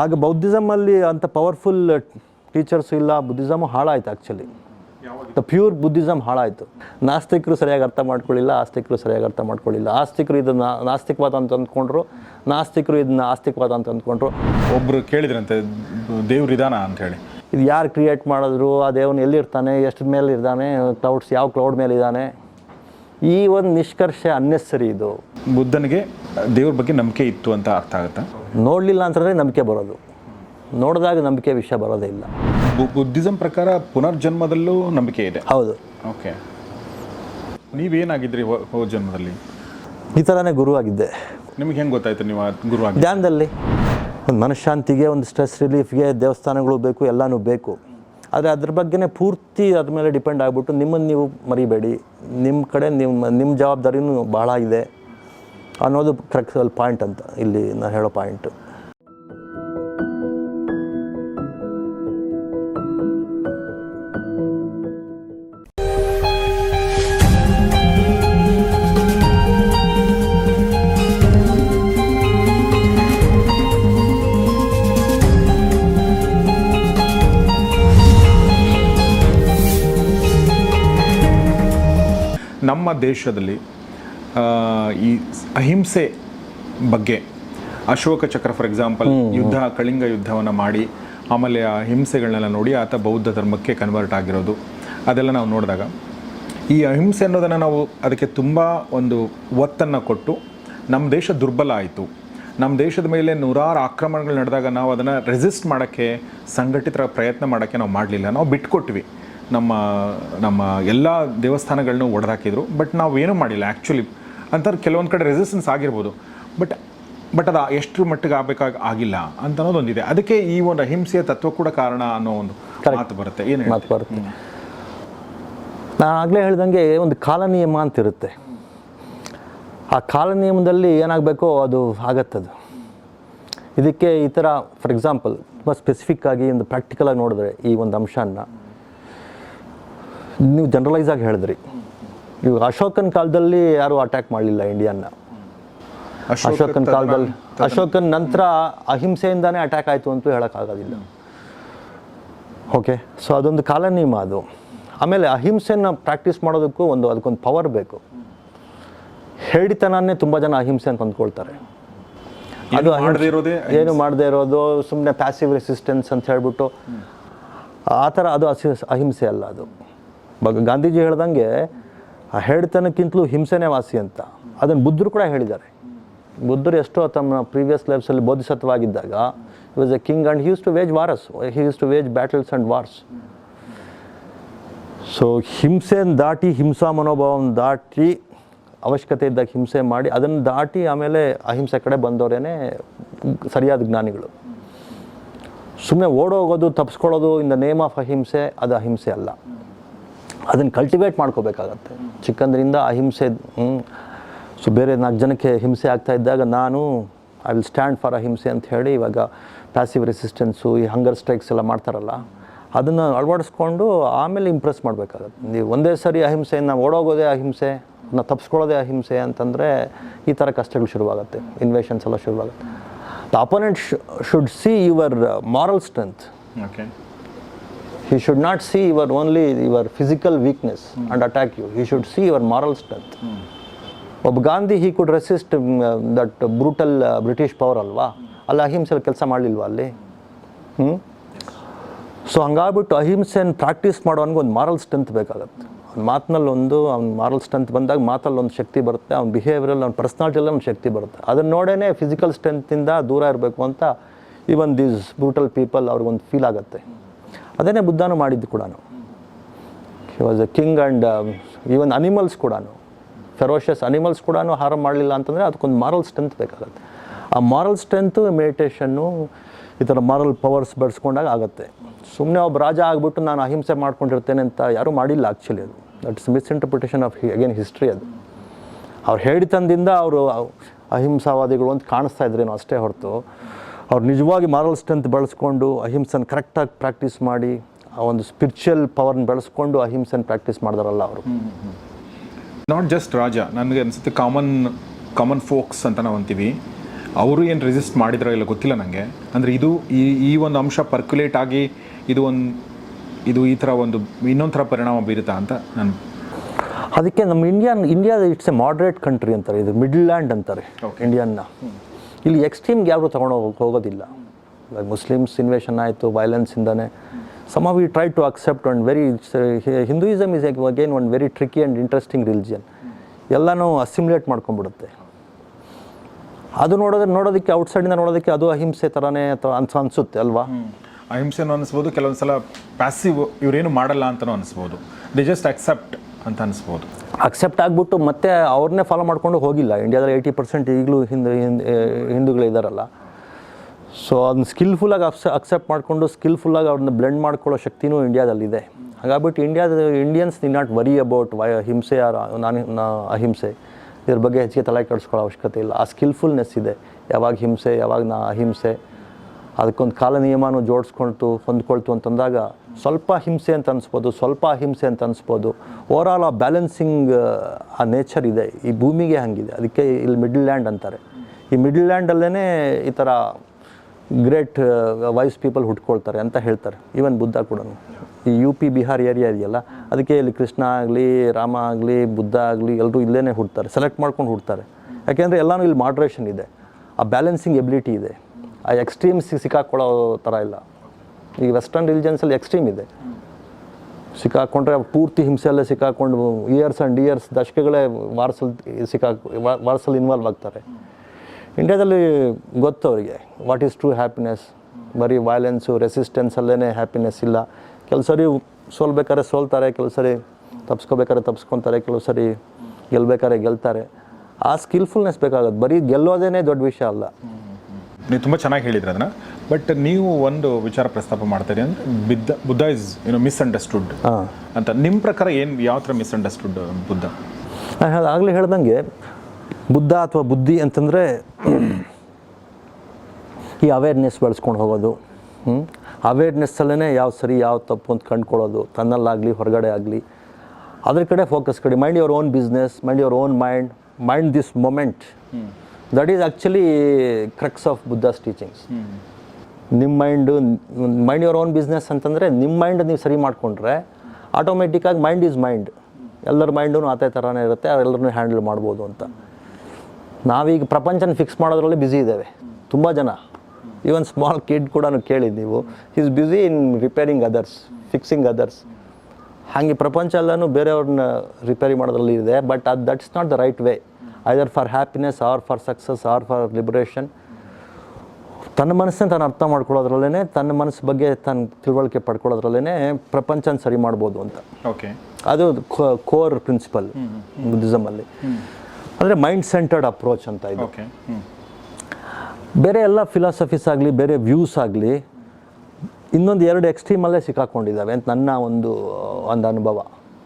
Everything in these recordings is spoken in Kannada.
ಆಗ ಬೌದ್ಧಿಸಮಲ್ಲಿ ಅಂಥ ಪವರ್ಫುಲ್ ಟೀಚರ್ಸ್ ಇಲ್ಲ ಬುದ್ಧಿಸಮ್ ಹಾಳಾಯ್ತು ಆ್ಯಕ್ಚುಲಿ ದ ಪ್ಯೂರ್ ಬುದ್ಧಿಸಮ್ ಹಾಳಾಯಿತು. ನಾಸ್ತಿಕರು ಸರಿಯಾಗಿ ಅರ್ಥ ಮಾಡ್ಕೊಳ್ಳಿಲ್ಲ ಆಸ್ತಿಕರು ಸರಿಯಾಗಿ ಅರ್ಥ ಮಾಡ್ಕೊಳ್ಳಿಲ್ಲ. ಆಸ್ತಿಕರು ಇದನ್ನ ನಾಸ್ತಿಕವಾದ ಅಂತ ಅಂದ್ಕೊಂಡ್ರು ನಾಸ್ತಿಕರು ಇದನ್ನ ಆಸ್ತಿಕವಾದ ಅಂತ ಅಂದ್ಕೊಂಡ್ರು. ಒಬ್ರು ಕೇಳಿದ್ರಂತೆ ದೇವ್ರ ಇದಾನ ಅಂತ ಹೇಳಿ. ಇದು ಯಾರು ಕ್ರಿಯೇಟ್ ಮಾಡಿದ್ರು ಆ ದೇವನು ಎಲ್ಲಿರ್ತಾನೆ ಎಷ್ಟು ಮೇಲೆ ಇರ್ತಾನೆ ಕ್ಲೌಡ್ಸ್ ಯಾವ ಕ್ಲೌಡ್ ಮೇಲೆ ಇದ್ದಾನೆ ಈ ಒಂದು ನಿಷ್ಕರ್ಷ ಅನ್ನೆಸರಿ ಇದು. ಬುದ್ಧನಿಗೆ ದೇವ್ರ ಬಗ್ಗೆ ನಂಬಿಕೆ ಇತ್ತು ಅಂತ ಅರ್ಥ ಆಗುತ್ತಾ? ನೋಡಲಿಲ್ಲ ಅಂತಂದರೆ ನಂಬಿಕೆ ಬರೋದು. ನೋಡಿದಾಗ ನಂಬಿಕೆ ವಿಷಯ ಬರೋದೇ ಇಲ್ಲ. ಬುದ್ಧಿಸಂ ಪ್ರಕಾರ ಪುನರ್ಜನ್ಮದಲ್ಲೂ ನಂಬಿಕೆ ಇದೆ. ಹೌದು. ಓಕೆ. ನೀವೇನಾಗಿದ್ರಿ ಹೋ- ಜನ್ಮದಲ್ಲಿ ಈ ಥರನೇ ಗುರುವಾಗಿದ್ದೆ ನಿಮ್ಗೆ ಹೆಂಗೆ ಗೊತ್ತಾಯ್ತು ನೀವು ಗುರು ಆಗಿ ಧ್ಯಾನದಲ್ಲಿ. ಒಂದು ಮನಃಶಾಂತಿಗೆ ಒಂದು ಸ್ಟ್ರೆಸ್ ರಿಲೀಫ್ಗೆ ದೇವಸ್ಥಾನಗಳು ಬೇಕು ಎಲ್ಲನೂ ಬೇಕು. ಆದರೆ ಅದ್ರ ಬಗ್ಗೆನೇ ಪೂರ್ತಿ ಅದ್ರ ಮೇಲೆ ಡಿಪೆಂಡ್ ಆಗಿಬಿಟ್ಟು ನಿಮ್ಮನ್ನು ನೀವು ಮರಿಬೇಡಿ. ನಿಮ್ಮ ಕಡೆ ನಿಮ್ಮ ನಿಮ್ಮ ಜವಾಬ್ದಾರಿನೂ ಭಾಳ ಇದೆ. ಅನ್ನೋದು ಕರೆಕ್ಟ್ ಪಾಯಿಂಟ್ ಅಂತ ಇಲ್ಲಿ ನಾನು ಹೇಳೋ ಪಾಯಿಂಟ್ ನಮ್ಮ ದೇಶದಲ್ಲಿ ಈ ಅಹಿಂಸೆ ಬಗ್ಗೆ ಅಶೋಕ ಚಕ್ರ ಫಾರ್ ಎಕ್ಸಾಂಪಲ್ ಯುದ್ಧ ಕಳಿಂಗ ಯುದ್ಧವನ್ನು ಮಾಡಿ ಆಮೇಲೆ ಆ ಹಿಂಸೆಗಳನ್ನೆಲ್ಲ ನೋಡಿ ಆತ ಬೌದ್ಧ ಧರ್ಮಕ್ಕೆ ಕನ್ವರ್ಟ್ ಆಗಿರೋದು. ಅದೆಲ್ಲ ನಾವು ನೋಡಿದಾಗ ಈ ಅಹಿಂಸೆ ಅನ್ನೋದನ್ನು ನಾವು ಅದಕ್ಕೆ ತುಂಬ ಒಂದು ಒತ್ತನ್ನು ಕೊಟ್ಟು ನಮ್ಮ ದೇಶ ದುರ್ಬಲ ಆಯಿತು. ನಮ್ಮ ದೇಶದ ಮೇಲೆ ನೂರಾರು ಆಕ್ರಮಣಗಳು ನಡೆದಾಗ ನಾವು ಅದನ್ನು ರೆಸಿಸ್ಟ್ ಮಾಡೋಕ್ಕೆ ಸಂಘಟಿತರ ಪ್ರಯತ್ನ ಮಾಡೋಕ್ಕೆ ನಾವು ಮಾಡಲಿಲ್ಲ. ನಾವು ಬಿಟ್ಕೊಟ್ವಿ. ನಮ್ಮ ನಮ್ಮ ಎಲ್ಲ ದೇವಸ್ಥಾನಗಳನ್ನೂ ಒಡೆದಾಕಿದ್ರು. ಬಟ್ ನಾವು ಏನೂ ಮಾಡಿಲ್ಲ. ಆ್ಯಕ್ಚುಲಿ ಅಂತಾರೆ ಕೆಲವೊಂದು ಕಡೆ ರೆಸಿಸ್ಟೆನ್ಸ್ ಆಗಿರ್ಬೋದು. ಬಟ್ ಬಟ್ ಅದು ಎಷ್ಟು ಮಟ್ಟಿಗೆ ಆಗಬೇಕಾಗಿ ಆಗಿಲ್ಲ ಅಂತ ಅನ್ನೋದೊಂದಿದೆ ಅದಕ್ಕೆ ಈ ಒಂದು ಅಹಿಂಸೆಯ ತತ್ವ ಕೂಡ ಕಾರಣ ಅನ್ನೋ ಒಂದು ಮಾತು ಬರುತ್ತೆ. ಏನು ಮಾತು ಬರುತ್ತೆ. ನಾನು ಆಗಲೇ ಹೇಳ್ದಂಗೆ ಒಂದು ಕಾಲ ನಿಯಮ ಅಂತ ಇರುತ್ತೆ ಆ ಕಾಲ ನಿಯಮದಲ್ಲಿ ಏನಾಗಬೇಕೋ ಅದು ಆಗತ್ತದು. ಇದಕ್ಕೆ ಈ ಥರ ಫಾರ್ ಎಕ್ಸಾಂಪಲ್ ತುಂಬ ಸ್ಪೆಸಿಫಿಕ್ ಆಗಿ ಒಂದು ಪ್ರಾಕ್ಟಿಕಲಾಗಿ ನೋಡಿದ್ರೆ ಈ ಒಂದು ಅಂಶನ. ನೀವು ಜನರಲೈಸ್ ಆಗಿ ಹೇಳಿದ್ರಿ. ಇವಾಗ ಅಶೋಕನ ಕಾಲದಲ್ಲಿ ಯಾರು ಅಟ್ಯಾಕ್ ಮಾಡಲಿಲ್ಲ ಇಂಡಿಯನ್ನ ಅಶೋಕನ ಕಾಲದಲ್ಲಿ ಅಶೋಕನ ನಂತರ ಅಹಿಂಸೆಯಿಂದಾನೇ ಅಟ್ಯಾಕ್ ಆಯಿತು ಅಂತೂ ಹೇಳೋಕ್ಕಾಗೋದಿಲ್ಲ. ಓಕೆ ಸೊ ಅದೊಂದು ಕಾಲ ನಿಯಮ ಅದು. ಆಮೇಲೆ ಅಹಿಂಸೆನ ಪ್ರಾಕ್ಟೀಸ್ ಮಾಡೋದಕ್ಕೂ ಒಂದು ಅದಕ್ಕೊಂದು ಪವರ್ ಬೇಕು. ಹೇಳಿತನನ್ನೇ ತುಂಬ ಜನ ಅಹಿಂಸೆ ಅಂತ ಅಂದ್ಕೊಳ್ತಾರೆ ಅದು ಏನು ಮಾಡದೇ ಇರೋದು ಸುಮ್ಮನೆ ಪ್ಯಾಸಿವ್ ರೆಸಿಸ್ಟೆನ್ಸ್ ಅಂತ ಹೇಳ್ಬಿಟ್ಟು ಆ ಥರ ಅದು ಅಹಿಂಸೆ ಅಲ್ಲ ಅದು. ಗಾಂಧೀಜಿ ಹೇಳ್ದಂಗೆ ಆ ಹೇಳ್ತನಕ್ಕಿಂತಲೂ ಹಿಂಸೆನೇ ವಾಸಿ ಅಂತ. ಅದನ್ನು ಬುದ್ಧರು ಕೂಡ ಹೇಳಿದ್ದಾರೆ. ಬುದ್ಧರು ಎಷ್ಟೋ ತಮ್ಮ previous ಲೈಫ್ಸಲ್ಲಿ it was a king and he used to wage wars he used to wage battles and wars so ಹಿಂಸೆನ ದಾಟಿ, ಹಿಂಸಾ ಮನೋಭಾವನ ದಾಟಿ, ಅವಶ್ಯಕತೆ ಇದ್ದಾಗ ಹಿಂಸೆ ಮಾಡಿ, ಅದನ್ನು ದಾಟಿ ಆಮೇಲೆ ಅಹಿಂಸೆ ಕಡೆ ಬಂದವರೇನೆ ಸರಿಯಾದ ಜ್ಞಾನಿಗಳು. ಸುಮ್ಮನೆ ಓಡೋಗೋದು ತಪ್ಪಿಸ್ಕೊಳ್ಳೋದು ಇನ್ ದ ನೇಮ್ ಆಫ್ ಅಹಿಂಸೆ, ಅದು ಅಹಿಂಸೆ ಅಲ್ಲ. ಅದನ್ನು ಕಲ್ಟಿವೇಟ್ ಮಾಡ್ಕೋಬೇಕಾಗತ್ತೆ. ಚಿಕ್ಕಂದ್ರಿಂದ ಅಹಿಂಸೆ ಸೊ ಬೇರೆ ನಾಲ್ಕು ಜನಕ್ಕೆ ಹಿಂಸೆ ಆಗ್ತಾ ಇದ್ದಾಗ ನಾನು ಐ ವಿಲ್ ಸ್ಟ್ಯಾಂಡ್ ಫಾರ್ ಅಹಿಂಸೆ ಅಂತ ಹೇಳಿ ಇವಾಗ ಪ್ಯಾಸಿವ್ ರೆಸಿಸ್ಟೆನ್ಸು ಈ ಹಂಗರ್ ಸ್ಟ್ರೈಕ್ಸ್ ಎಲ್ಲ ಮಾಡ್ತಾರಲ್ಲ, ಅದನ್ನು ಅಳವಡಿಸ್ಕೊಂಡು ಆಮೇಲೆ ಇಂಪ್ರೆಸ್ ಮಾಡಬೇಕಾಗತ್ತೆ. ನೀವು ಒಂದೇ ಸರಿ ಅಹಿಂಸೆಯನ್ನು ಓಡೋಗೋದೇ ಅಹಿಂಸೆ ತಪ್ಪಿಸ್ಕೊಳ್ಳೋದೇ ಅಹಿಂಸೆ ಅಂತಂದರೆ ಈ ಥರ ಕಷ್ಟಗಳು ಶುರುವಾಗುತ್ತೆ ಇನ್ವೇಷನ್ಸ್ ಎಲ್ಲ ಶುರುವಾಗುತ್ತೆ. The opponent should see your moral strength okay he should not see your only your physical weakness and attack you. He should see your moral strength. ಒಬ್ಬ Gandhi he could resist that brutal British power ಅಲ್ವಾ? ಅಲ್ಲಿ ಅಹಿಂಸೆಯಲ್ಲಿ ಕೆಲಸ ಮಾಡಲಿಲ್ವಾ ಅಲ್ಲಿ? ಹ್ಞೂ ಸೊ ಹಂಗಾಗ್ಬಿಟ್ಟು ಅಹಿಂಸೆನ ಪ್ರಾಕ್ಟೀಸ್ ಮಾಡೋನ್ಗೆ ಒಂದು ಮಾರಲ್ ಸ್ಟ್ರೆಂತ್ ಬೇಕಾಗುತ್ತೆ. ಅವ್ನ ಮಾತಿನಲ್ಲಿ ಒಂದು ಅವ್ನ ಮಾರಲ್ ಸ್ಟ್ರೆಂತ್ ಬಂದಾಗ ಮಾತಲ್ಲಿ ಒಂದು ಶಕ್ತಿ ಬರುತ್ತೆ ಅವ್ನ ಬಿಹೇವಿಯರಲ್ಲಿ ಅವ್ನ ಪರ್ಸ್ನಾಲಿಟಿಯಲ್ಲಿ ಒಂದು ಶಕ್ತಿ ಬರುತ್ತೆ. ಅದನ್ನು ನೋಡೇ ಫಿಸಿಕಲ್ ಸ್ಟ್ರೆಂತಿಂದ ದೂರ ಇರಬೇಕು ಅಂತ ಈವನ್ ದೀಸ್ ಬ್ರೂಟಲ್ ಪೀಪಲ್ ಅವ್ರಿಗೊಂದು ಫೀಲ್ ಆಗುತ್ತೆ. ಅದನ್ನೇ ಬುದ್ಧನೂ ಮಾಡಿದ್ದು ಕೂಡ he was a king and even animals ಕೂಡ ಫೆರೋಷಿಯಸ್ ಅನಿಮಲ್ಸ್ ಕೂಡ ಹಾರಂ ಮಾಡಲಿಲ್ಲ ಅಂತಂದರೆ ಅದಕ್ಕೊಂದು ಮಾರಲ್ ಸ್ಟ್ರೆಂತ್ ಬೇಕಾಗುತ್ತೆ. ಆ ಮಾರಲ್ ಸ್ಟ್ರೆಂತು ಮೆಡಿಟೇಷನ್ನು ಈ ಥರ ಮಾರಲ್ ಪವರ್ಸ್ ಬೆಳೆಸ್ಕೊಂಡಾಗ ಆಗುತ್ತೆ. ಸುಮ್ಮನೆ ಒಬ್ಬ ರಾಜ ಆಗಿಬಿಟ್ಟು ನಾನು ಅಹಿಂಸೆ ಮಾಡ್ಕೊಂಡಿರ್ತೇನೆ ಅಂತ ಯಾರೂ ಮಾಡಿಲ್ಲ ಆ್ಯಕ್ಚುಲಿ ಅದು. That's misinterpretation of again history ಅದು. ಅವ್ರು ಹೇಳಿತನದಿಂದ ಅವರು ಅಹಿಂಸಾವಾದಿಗಳು ಅಂತ ಕಾಣಿಸ್ತಾ ಇದ್ರೇನು ಅಷ್ಟೇ ಹೊರತು. ಅವ್ರು ನಿಜವಾಗಿ ಮಾರಲ್ ಸ್ಟ್ರೆಂತ್ ಬೆಳೆಸ್ಕೊಂಡು ಅಹಿಂಸನ್ ಕರೆಕ್ಟಾಗಿ ಪ್ರಾಕ್ಟೀಸ್ ಮಾಡಿ ಆ ಒಂದು ಸ್ಪಿರಿಚುವಲ್ ಪವರ್ನ ಬೆಳೆಸ್ಕೊಂಡು ಅಹಿಂಸೆನ ಪ್ರಾಕ್ಟೀಸ್ ಮಾಡಿದಾರಲ್ಲ ಅವರು. ನಾಟ್ ಜಸ್ಟ್ ರಾಜ ನನಗೆ ಅನಿಸುತ್ತೆ ಕಾಮನ್ ಕಾಮನ್ ಫೋಕ್ಸ್ ಅಂತ ನಾವು ಅಂತೀವಿ. ಅವರು ಏನು ರೆಸಿಸ್ಟ್ ಮಾಡಿದ್ರೋ ಇಲ್ಲ ಗೊತ್ತಿಲ್ಲ ನನಗೆ ಅಂದರೆ ಇದು ಈ ಈ ಒಂದು ಅಂಶ ಪರ್ಕ್ಯುಲೇಟ್ ಆಗಿ ಇದು ಒಂದು ಇದು ಈ ಥರ ಒಂದು ಇನ್ನೊಂದು ಥರ ಪರಿಣಾಮ ಬೀರುತ್ತಾ ಅಂತ ನಾನು ಅದಕ್ಕೆ ನಮ್ಮ ಇಂಡಿಯನ್ ಇಂಡಿಯಾದ ಇಟ್ಸ್ ಎ ಮಾಡ್ರೇಟ್ ಕಂಟ್ರಿ ಅಂತಾರೆ ಇದು ಮಿಡ್ಲ್ ಲ್ಯಾಂಡ್ ಅಂತಾರೆ ಇಂಡಿಯನ್ನ ಇಲ್ಲಿ ಎಕ್ಸ್ಟ್ರೀಮ್ಗೆ ಯಾರು ತೊಗೊಂಡು ಹೋಗ್- ಹೋಗೋದಿಲ್ಲ. ಮುಸ್ಲಿಮ್ಸ್ ಇನ್ವೇಷನ್ ಆಯಿತು ವೈಲೆನ್ಸಿಂದನೇ some we try to accept one very Hinduism is again one very tricky and interesting religion ಎಲ್ಲನೂ ಅಸಿಮ್ಯುಲೇಟ್ ಮಾಡ್ಕೊಂಡ್ಬಿಡುತ್ತೆ. ಅದು ನೋಡೋದ್ರೆ ನೋಡೋದಕ್ಕೆ ಔಟ್ಸೈಡಿಂದ ನೋಡೋದಕ್ಕೆ ಅದು ಅಹಿಂಸೆ ಥರನೇ ಅಥವಾ ಅನ್ಸ, ಅನಿಸುತ್ತೆ ಅಲ್ವಾ? ಅಹಿಂಸೆನೂ ಅನಿಸ್ಬೋದು ಕೆಲವೊಂದು ಸಲ ಪ್ಯಾಸಿವ್ ಇವರೇನು ಮಾಡಲ್ಲ ಅಂತಲೂ ಅನಿಸ್ಬೋದು. ದೇ ಜಸ್ಟ್ ಅಕ್ಸೆಪ್ಟ್ ಅಂತ ಅನಿಸ್ಬೋದು. ಅಕ್ಸೆಪ್ಟ್ ಆಗಿಬಿಟ್ಟು ಮತ್ತೆ ಅವ್ರನ್ನೇ ಫಾಲೋ ಮಾಡ್ಕೊಂಡು ಹೋಗಿಲ್ಲ. ಇಂಡಿಯಾದಲ್ಲಿ ಏಯ್ಟಿ ಪರ್ಸೆಂಟ್ ಈಗಲೂ ಹಿಂದೆ ಹಿಂದೆ ಹಿಂದೂಗಳು ಇದ್ದಾರಲ್ಲ ಸೊ ಅದನ್ನ ಸ್ಕಿಲ್ಫುಲ್ಲಾಗಿ ಅಪ್ಸ ಅಕ್ಸೆಪ್ಟ್ ಮಾಡಿಕೊಂಡು ಸ್ಕಿಲ್ಫುಲ್ಲಾಗಿ ಅವ್ರನ್ನ ಬ್ಲೆಂಡ್ ಮಾಡ್ಕೊಳ್ಳೋ ಶಕ್ತಿನೂ ಇಂಡಿಯಾದಲ್ಲಿದೆ. ಹಾಗಾಗ್ಬಿಟ್ಟು ಇಂಡಿಯಾದ Indians need not worry about why ಹಿಂಸೆ ಆರ್ ನಾನು ಅಹಿಂಸೆ. ಇದ್ರ ಬಗ್ಗೆ ಹೆಚ್ಚಿಗೆ ತಲೆ ಕೆಡಿಸ್ಕೊಳ್ಳೋ ಅವಶ್ಯಕತೆ ಇಲ್ಲ. ಆ ಸ್ಕಿಲ್ಫುಲ್ನೆಸ್ ಇದೆ. ಯಾವಾಗ ಹಿಂಸೆ, ಯಾವಾಗ ನಾ ಅಹಿಂಸೆ. ಅದಕ್ಕೊಂದು ಕಾಲ ನಿಯಮನೂ ಜೋಡಿಸ್ಕೊಳ್ತು, ಹೊಂದ್ಕೊಳ್ತು ಅಂತಂದಾಗ ಸ್ವಲ್ಪ ಹಿಂಸೆ ಅಂತ ಅನಿಸ್ಬೋದು, ಸ್ವಲ್ಪ ಹಿಂಸೆ ಅಂತ ಅನಿಸ್ಬೋದು. ಆಲ್ ಆ ಬ್ಯಾಲೆನ್ಸಿಂಗ್ ಆ ನೇಚರ್ ಇದೆ. ಈ ಭೂಮಿಗೆ ಹಂಗಿದೆ. ಅದಕ್ಕೆ ಇಲ್ಲಿ ಮಿಡ್ಲ್ ಲ್ಯಾಂಡ್ ಅಂತಾರೆ. ಈ ಮಿಡ್ಲ್ ಲ್ಯಾಂಡಲ್ಲೇ ಈ ಥರ ಗ್ರೇಟ್ ವೈಸ್ ಪೀಪಲ್ ಹುಟ್ಕೊಳ್ತಾರೆ ಅಂತ ಹೇಳ್ತಾರೆ. ಈವನ್ ಬುದ್ಧ ಕೂಡ ಈ ಯು ಪಿ ಬಿಹಾರ್ ಏರಿಯಾ ಇದೆಯಲ್ಲ, ಅದಕ್ಕೆ ಇಲ್ಲಿ ಕೃಷ್ಣ ಆಗಲಿ, ರಾಮ ಆಗಲಿ, ಬುದ್ಧ ಆಗಲಿ ಎಲ್ಲರೂ ಇಲ್ಲೇ ಹುಡ್ತಾರೆ ಸೆಲೆಕ್ಟ್ ಮಾಡ್ಕೊಂಡು ಹುಡ್ತಾರೆ ಯಾಕೆಂದರೆ ಎಲ್ಲನೂ ಇಲ್ಲಿ ಮಾಡ್ರೇಷನ್ ಇದೆ. ಆ ಬ್ಯಾಲೆನ್ಸಿಂಗ್ ಎಬಿಲಿಟಿ ಇದೆ. ಆ ಎಕ್ಸ್ಟ್ರೀಮ್ ಸಿಕ್ಕಾಕೊಳ್ಳೋ ಥರ ಇಲ್ಲ. ಈಗ ವೆಸ್ಟರ್ನ್ ರಿಲಿಜನ್ಸಲ್ಲಿ ಎಕ್ಸ್ಟ್ರೀಮ್ ಇದೆ. ಸಿಕ್ಕಾಕೊಂಡ್ರೆ ಪೂರ್ತಿ ಹಿಂಸೆಯಲ್ಲೇ ಸಿಕ್ಕಾಕೊಂಡು ಇಯರ್ಸ್ ಆ್ಯಂಡ್ ಇಯರ್ಸ್ ದಶಕಗಳೇ ವಾರ್ಸಲ್ ಸಿಕ್ಕಾಕ್ ವಾರ್ಸಲ್ಲಿ ಇನ್ವಾಲ್ವ್ ಆಗ್ತಾರೆ. ಇಂಡಿಯಾದಲ್ಲಿ ಗೊತ್ತು ಅವರಿಗೆ ವಾಟ್ ಈಸ್ ಟ್ರೂ ಹ್ಯಾಪಿನೆಸ್ ಬರೀ ವೈಲೆನ್ಸು ರೆಸಿಸ್ಟೆನ್ಸಲ್ಲೇ ಹ್ಯಾಪಿನೆಸ್ ಇಲ್ಲ. ಕೆಲವು ಸರಿ ಸೋಲ್ಬೇಕಾದ್ರೆ ಸೋಲ್ತಾರೆ, ಕೆಲವು ಸರಿ ತಪ್ಸ್ಕೋಬೇಕಾದ್ರೆ ತಪ್ಸ್ಕೊತಾರೆ, ಕೆಲವು ಸರಿ ಗೆಲ್ಬೇಕಾದ್ರೆ ಗೆಲ್ತಾರೆ. ಆ ಸ್ಕಿಲ್ಫುಲ್ನೆಸ್ ಬೇಕಾಗುತ್ತೆ. ಬರೀ ಗೆಲ್ಲೋದೇನೇ ದೊಡ್ಡ ವಿಷಯ ಅಲ್ಲ. ನೀವು ತುಂಬ ಚೆನ್ನಾಗಿ ಹೇಳಿದ್ರಿ ಅದನ್ನ. ಬಟ್ ನೀವು ಒಂದು ವಿಚಾರ ಪ್ರಸ್ತಾಪ ಮಾಡ್ತೀರಿ ಅಂದ್ರೆ ಬಿದ್ದ ಬುದ್ಧ ಇಸ್ ಏನೋ ಮಿಸ್ಅಂಡರ್ಸ್ಟುಡ್ ಅಂತ. ನಿಮ್ಮ ಪ್ರಕಾರ ಏನು ಯಾವ ಥರ ಮಿಸ್ಅಂಡರ್ಸ್ಟುಡ್ ಬುದ್ಧ? ನಾನು ಆಗಲೇ ಹೇಳ್ದಂಗೆ ಬುದ್ಧ ಅಥವಾ ಬುದ್ಧಿ ಅಂತಂದರೆ ಈ ಅವೇರ್ನೆಸ್ ಬೆಳೆಸ್ಕೊಂಡು ಹೋಗೋದು. ಅವೇರ್ನೆಸ್ಸಲ್ಲೇ ಯಾವ ಸರಿ ಯಾವ ತಪ್ಪು ಅಂತ ಕಂಡ್ಕೊಳ್ಳೋದು. ತನ್ನಲ್ಲಾಗಲಿ ಹೊರಗಡೆ ಆಗಲಿ. ಅದ್ರ ಕಡೆ ಫೋಕಸ್ ಕಡೆ. Mind your own business mind your own mind mind this moment that is actually crux of Buddha's teachings ನಿಮ್ಮ mind mind your own business ಅಂತಂದರೆ ನಿಮ್ಮ ಮೈಂಡ್ ನೀವು ಸರಿ ಮಾಡಿಕೊಂಡ್ರೆ ಆಟೋಮೆಟಿಕ್ಕಾಗಿ ಮೈಂಡ್ ಈಸ್ ಮೈಂಡ್ ಎಲ್ಲರ ಮೈಂಡು ಅದೇ ಥರನೇ ಇರುತ್ತೆ, ಎಲ್ಲರನ್ನೂ ಹ್ಯಾಂಡಲ್ ಮಾಡ್ಬೋದು ಅಂತ. ನಾವೀಗ ಪ್ರಪಂಚನ ಫಿಕ್ಸ್ ಮಾಡೋದ್ರಲ್ಲಿ ಬ್ಯುಸಿ ಇದ್ದೇವೆ, ತುಂಬ ಜನ. ಈವನ್ ಸ್ಮಾಲ್ ಕಿಡ್ ಕೂಡ ಕೇಳಿದ್ದು ನೀವು is busy in repairing others fixing others ಹಾಗೆ ಪ್ರಪಂಚ ಎಲ್ಲನೂ ಬೇರೆಯವ್ರನ್ನ ರಿಪೇರಿ ಮಾಡೋದ್ರಲ್ಲಿ ಇದೆ ಬಟ್ ಅದು that's not the right way either for happiness or for success or for liberation ತನ್ನ ಮನಸ್ಸನ್ನ ತಾನು ಅರ್ಥ ಮಾಡ್ಕೊಳ್ಳೋದ್ರಲ್ಲೇ ತನ್ನ ಮನಸ್ಸು ಬಗ್ಗೆ ತಾನು ತಿಳುವಳಿಕೆ ಪಡ್ಕೊಳ್ಳೋದ್ರಲ್ಲೇ ಪ್ರಪಂಚನ ಸರಿ ಮಾಡ್ಬೋದು ಅಂತ. ಓಕೆ ಅದು ಕೋರ್ ಪ್ರಿನ್ಸಿಪಲ್ ಬುದ್ಧಿಸಮಲ್ಲಿ ಅಂದರೆ ಮೈಂಡ್ ಸೆಂಟರ್ಡ್ ಅಪ್ರೋಚ್ ಅಂತ ಇದು. ಓಕೆ ಬೇರೆ ಎಲ್ಲ ಫಿಲಾಸಫೀಸ್ ಆಗಲಿ ಬೇರೆ ವ್ಯೂಸ್ ಆಗಲಿ ಇನ್ನೊಂದು ಎರಡು ಎಕ್ಸ್ಟ್ರೀಮಲ್ಲೇ ಸಿಕ್ಕಾಕೊಂಡಿದ್ದಾವೆ ಅಂತ ನನ್ನ ಒಂದು ಒಂದು ಅನುಭವ.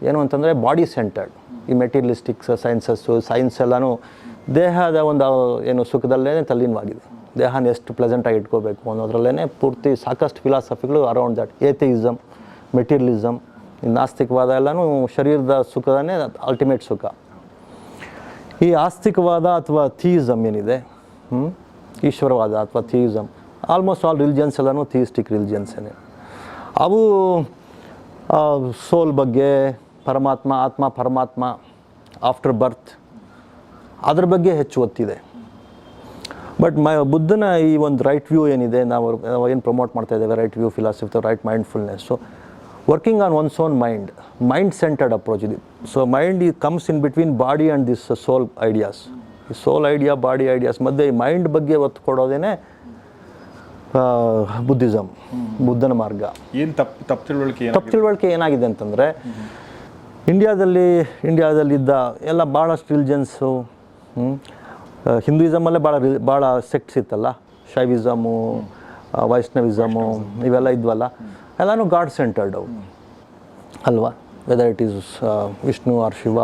ಏನು ಅಂತಂದರೆ ಬಾಡಿ ಸೆಂಟರ್ಡ್ ಈ ಮೆಟೀರಿಯಲಿಸ್ಟಿಕ್ಸ್ ಸೈನ್ಸಸ್ಸು ಸೈನ್ಸ್ ಎಲ್ಲನೂ ದೇಹದ ಒಂದು ಏನು ಸುಖದಲ್ಲೇ ತಲ್ಲೀನವಾಗಿದೆ. ದೇಹನ ಎಷ್ಟು ಪ್ಲೆಸೆಂಟಾಗಿ ಇಟ್ಕೋಬೇಕು ಅನ್ನೋದ್ರಲ್ಲೇ ಪೂರ್ತಿ ಸಾಕಷ್ಟು ಫಿಲಾಸಫಿಗಳು ಅರೌಂಡ್ ದಟ್ ಏಥಿಯಿಸಮ್ ಮೆಟೀರಿಯಲಿಸಮ್ ನಾಸ್ತಿಕವಾದ ಎಲ್ಲನೂ ಶರೀರದ ಸುಖದನೇ ಅಲ್ಟಿಮೇಟ್ ಸುಖ. ಈ ಆಸ್ತಿಕವಾದ ಅಥವಾ ಥೀಯಿಸಮ್ ಏನಿದೆ? ಈಶ್ವರವಾದ ಅಥವಾ ಥೀಯಿಸಮ್ ಆಲ್ಮೋಸ್ಟ್ ಆಲ್ ರಿಲಿಜನ್ಸ್ ಎಲ್ಲನೂ ಥೀಯಿಸ್ಟಿಕ್ ರಿಲಿಜನ್ಸೇನೆ ಅವು ಸೋಲ್ ಬಗ್ಗೆ ಪರಮಾತ್ಮ ಆತ್ಮ ಪರಮಾತ್ಮ ಆಫ್ಟರ್ ಬರ್ತ್ ಅದ್ರ ಬಗ್ಗೆ ಹೆಚ್ಚು ಒತ್ತಿದೆ. ಬಟ್ ಮ ಬುದ್ಧನ ಈ ಒಂದು ರೈಟ್ ವ್ಯೂ ಏನಿದೆ ನಾವು ನಾವು ಏನು ಪ್ರಮೋಟ್ ಮಾಡ್ತಾ ಇದ್ದೇವೆ right view philosophy right mindfulness working on one's own mind mind centred approach ಇದು ಸೊ ಮೈಂಡ್ ಈ comes in between body and this soul ideas ಈ ಸೋಲ್ ಐಡಿಯಾ ಬಾಡಿ ಐಡಿಯಾಸ್ ಮಧ್ಯೆ ಈ ಮೈಂಡ್ ಬಗ್ಗೆ ಒತ್ತು ಕೊಡೋದೇನೆ ಬುದ್ಧಿಸಮ್ ಬುದ್ಧನ ಮಾರ್ಗ. ಏನು ತಪ್ಪು ತಪ್ಪು ತಿಳುವಳಿಕೆ ತಪ್ಪು ತಿಳುವಳಿಕೆ ಏನಾಗಿದೆ ಅಂತಂದರೆ ಇಂಡಿಯಾದಲ್ಲಿ, ಇಂಡಿಯಾದಲ್ಲಿದ್ದ ಎಲ್ಲ ಭಾಳಷ್ಟು ರಿಲಿಜನ್ಸು ಹಿಂದೂಯಿಸಮಲ್ಲೇ ಭಾಳ ರಿ ಭಾಳ ಸೆಕ್ಟ್ಸ್ ಇತ್ತಲ್ಲ. ಶೈವಿಸಮು ವೈಷ್ಣವಿಸಮು, ಇವೆಲ್ಲ ಇದ್ವಲ್ಲ. ಎಲ್ಲನೂ ಗಾಡ್ ಸೆಂಟರ್ಡ್ ಅವು. ಅಲ್ವಾ? Whether it is Vishnu or Shiva.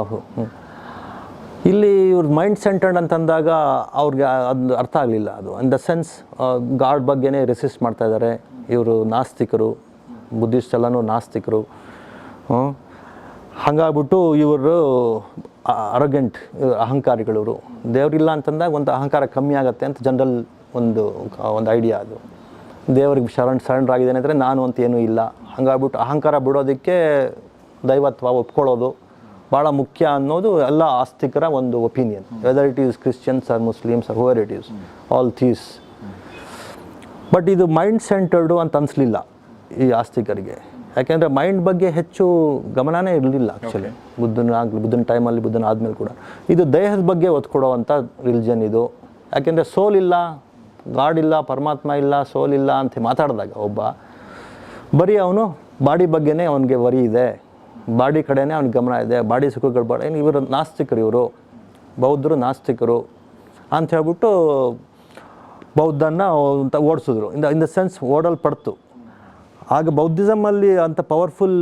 ಇಲ್ಲಿ ಇವ್ರ ಮೈಂಡ್ ಸೆಂಟರ್ಡ್ ಅಂತಂದಾಗ ಅವ್ರಿಗೆ ಅದು ಅರ್ಥ ಆಗಲಿಲ್ಲ ಅದು. ಇನ್ ದ ಸೆನ್ಸ್ ಗಾಡ್ ಬಗ್ಗೆನೇ ರೆಸಿಸ್ಟ್ ಮಾಡ್ತಾ ಇದ್ದಾರೆ ಇವರು ನಾಸ್ತಿಕರು ಬುದ್ಧಿಸ್ಟ್ ಎಲ್ಲನೂ ನಾಸ್ತಿಕರು, ಹ್ಮ್. ಹಾಗಾಗ್ಬಿಟ್ಟು ಇವರು ಅರಗೆಂಟ್ ಅಹಂಕಾರಿಗಳವರು. ದೇವರಿಲ್ಲ ಅಂತಂದಾಗ ಒಂದು ಅಹಂಕಾರ ಕಮ್ಮಿ ಆಗುತ್ತೆ ಅಂತ ಜನರಲ್ ಒಂದು ಒಂದು ಐಡಿಯಾ ಅದು. ದೇವ್ರಿಗೆ ಶರಣ್ ಶರಣರಾಗಿದ್ದೇನೆ ಅಂದರೆ ನಾನು ಅಂತ ಏನೂ ಇಲ್ಲ. ಹಂಗಾಗ್ಬಿಟ್ಟು ಅಹಂಕಾರ ಬಿಡೋದಕ್ಕೆ ದೈವತ್ವ ಒಪ್ಕೊಳ್ಳೋದು ಭಾಳ ಮುಖ್ಯ ಅನ್ನೋದು ಎಲ್ಲ ಆಸ್ತಿಕರ ಒಂದು opinion whether it is Christians or Muslims or or it is all these but ಇದು ಮೈಂಡ್ ಸೆಂಟರ್ಡು ಅಂತ ಅನಿಸ್ಲಿಲ್ಲ ಈ ಆಸ್ತಿಕರಿಗೆ. ಯಾಕೆಂದರೆ ಮೈಂಡ್ ಬಗ್ಗೆ ಹೆಚ್ಚು ಗಮನನೇ ಇರಲಿಲ್ಲ ಆ್ಯಕ್ಚುಲಿ ಬುದ್ಧನ ಆಗಲಿ ಬುದ್ಧನ ಟೈಮಲ್ಲಿ ಬುದ್ಧನ ಆದಮೇಲೆ ಕೂಡ. ಇದು ದೇಹದ ಬಗ್ಗೆ ಒತ್ತು ಕೊಡೋವಂಥ ರಿಲಿಜನ್ ಇದು. ಯಾಕೆಂದರೆ ಸೋಲ್ ಇಲ್ಲ ಗಾಡ್ ಇಲ್ಲ ಪರಮಾತ್ಮ ಇಲ್ಲ ಸೋಲ್ ಇಲ್ಲ ಅಂತ ಮಾತಾಡಿದಾಗ ಒಬ್ಬ ಬರೀ ಅವನು ಬಾಡಿ ಬಗ್ಗೆನೇ ಅವನಿಗೆ ವರಿ ಇದೆ. ಬಾಡಿ ಕಡೆನೇ ಅವ್ನಿಗೆ ಗಮನ ಇದೆ. ಬಾಡಿ ಸುಖಗಳು ಬಾಡ. ಏನು ಇವರು ನಾಸ್ತಿಕರು ಇವರು. ಬೌದ್ಧರು ನಾಸ್ತಿಕರು ಅಂತ ಹೇಳ್ಬಿಟ್ಟು ಬೌದ್ಧನ ಓಡಿಸಿದ್ರು. In the in the sense ಓಡಲ್ಪಡ್ತು. ಆಗ ಬೌದ್ಧಿಸಮಲ್ಲಿ ಅಂಥ ಪವರ್ಫುಲ್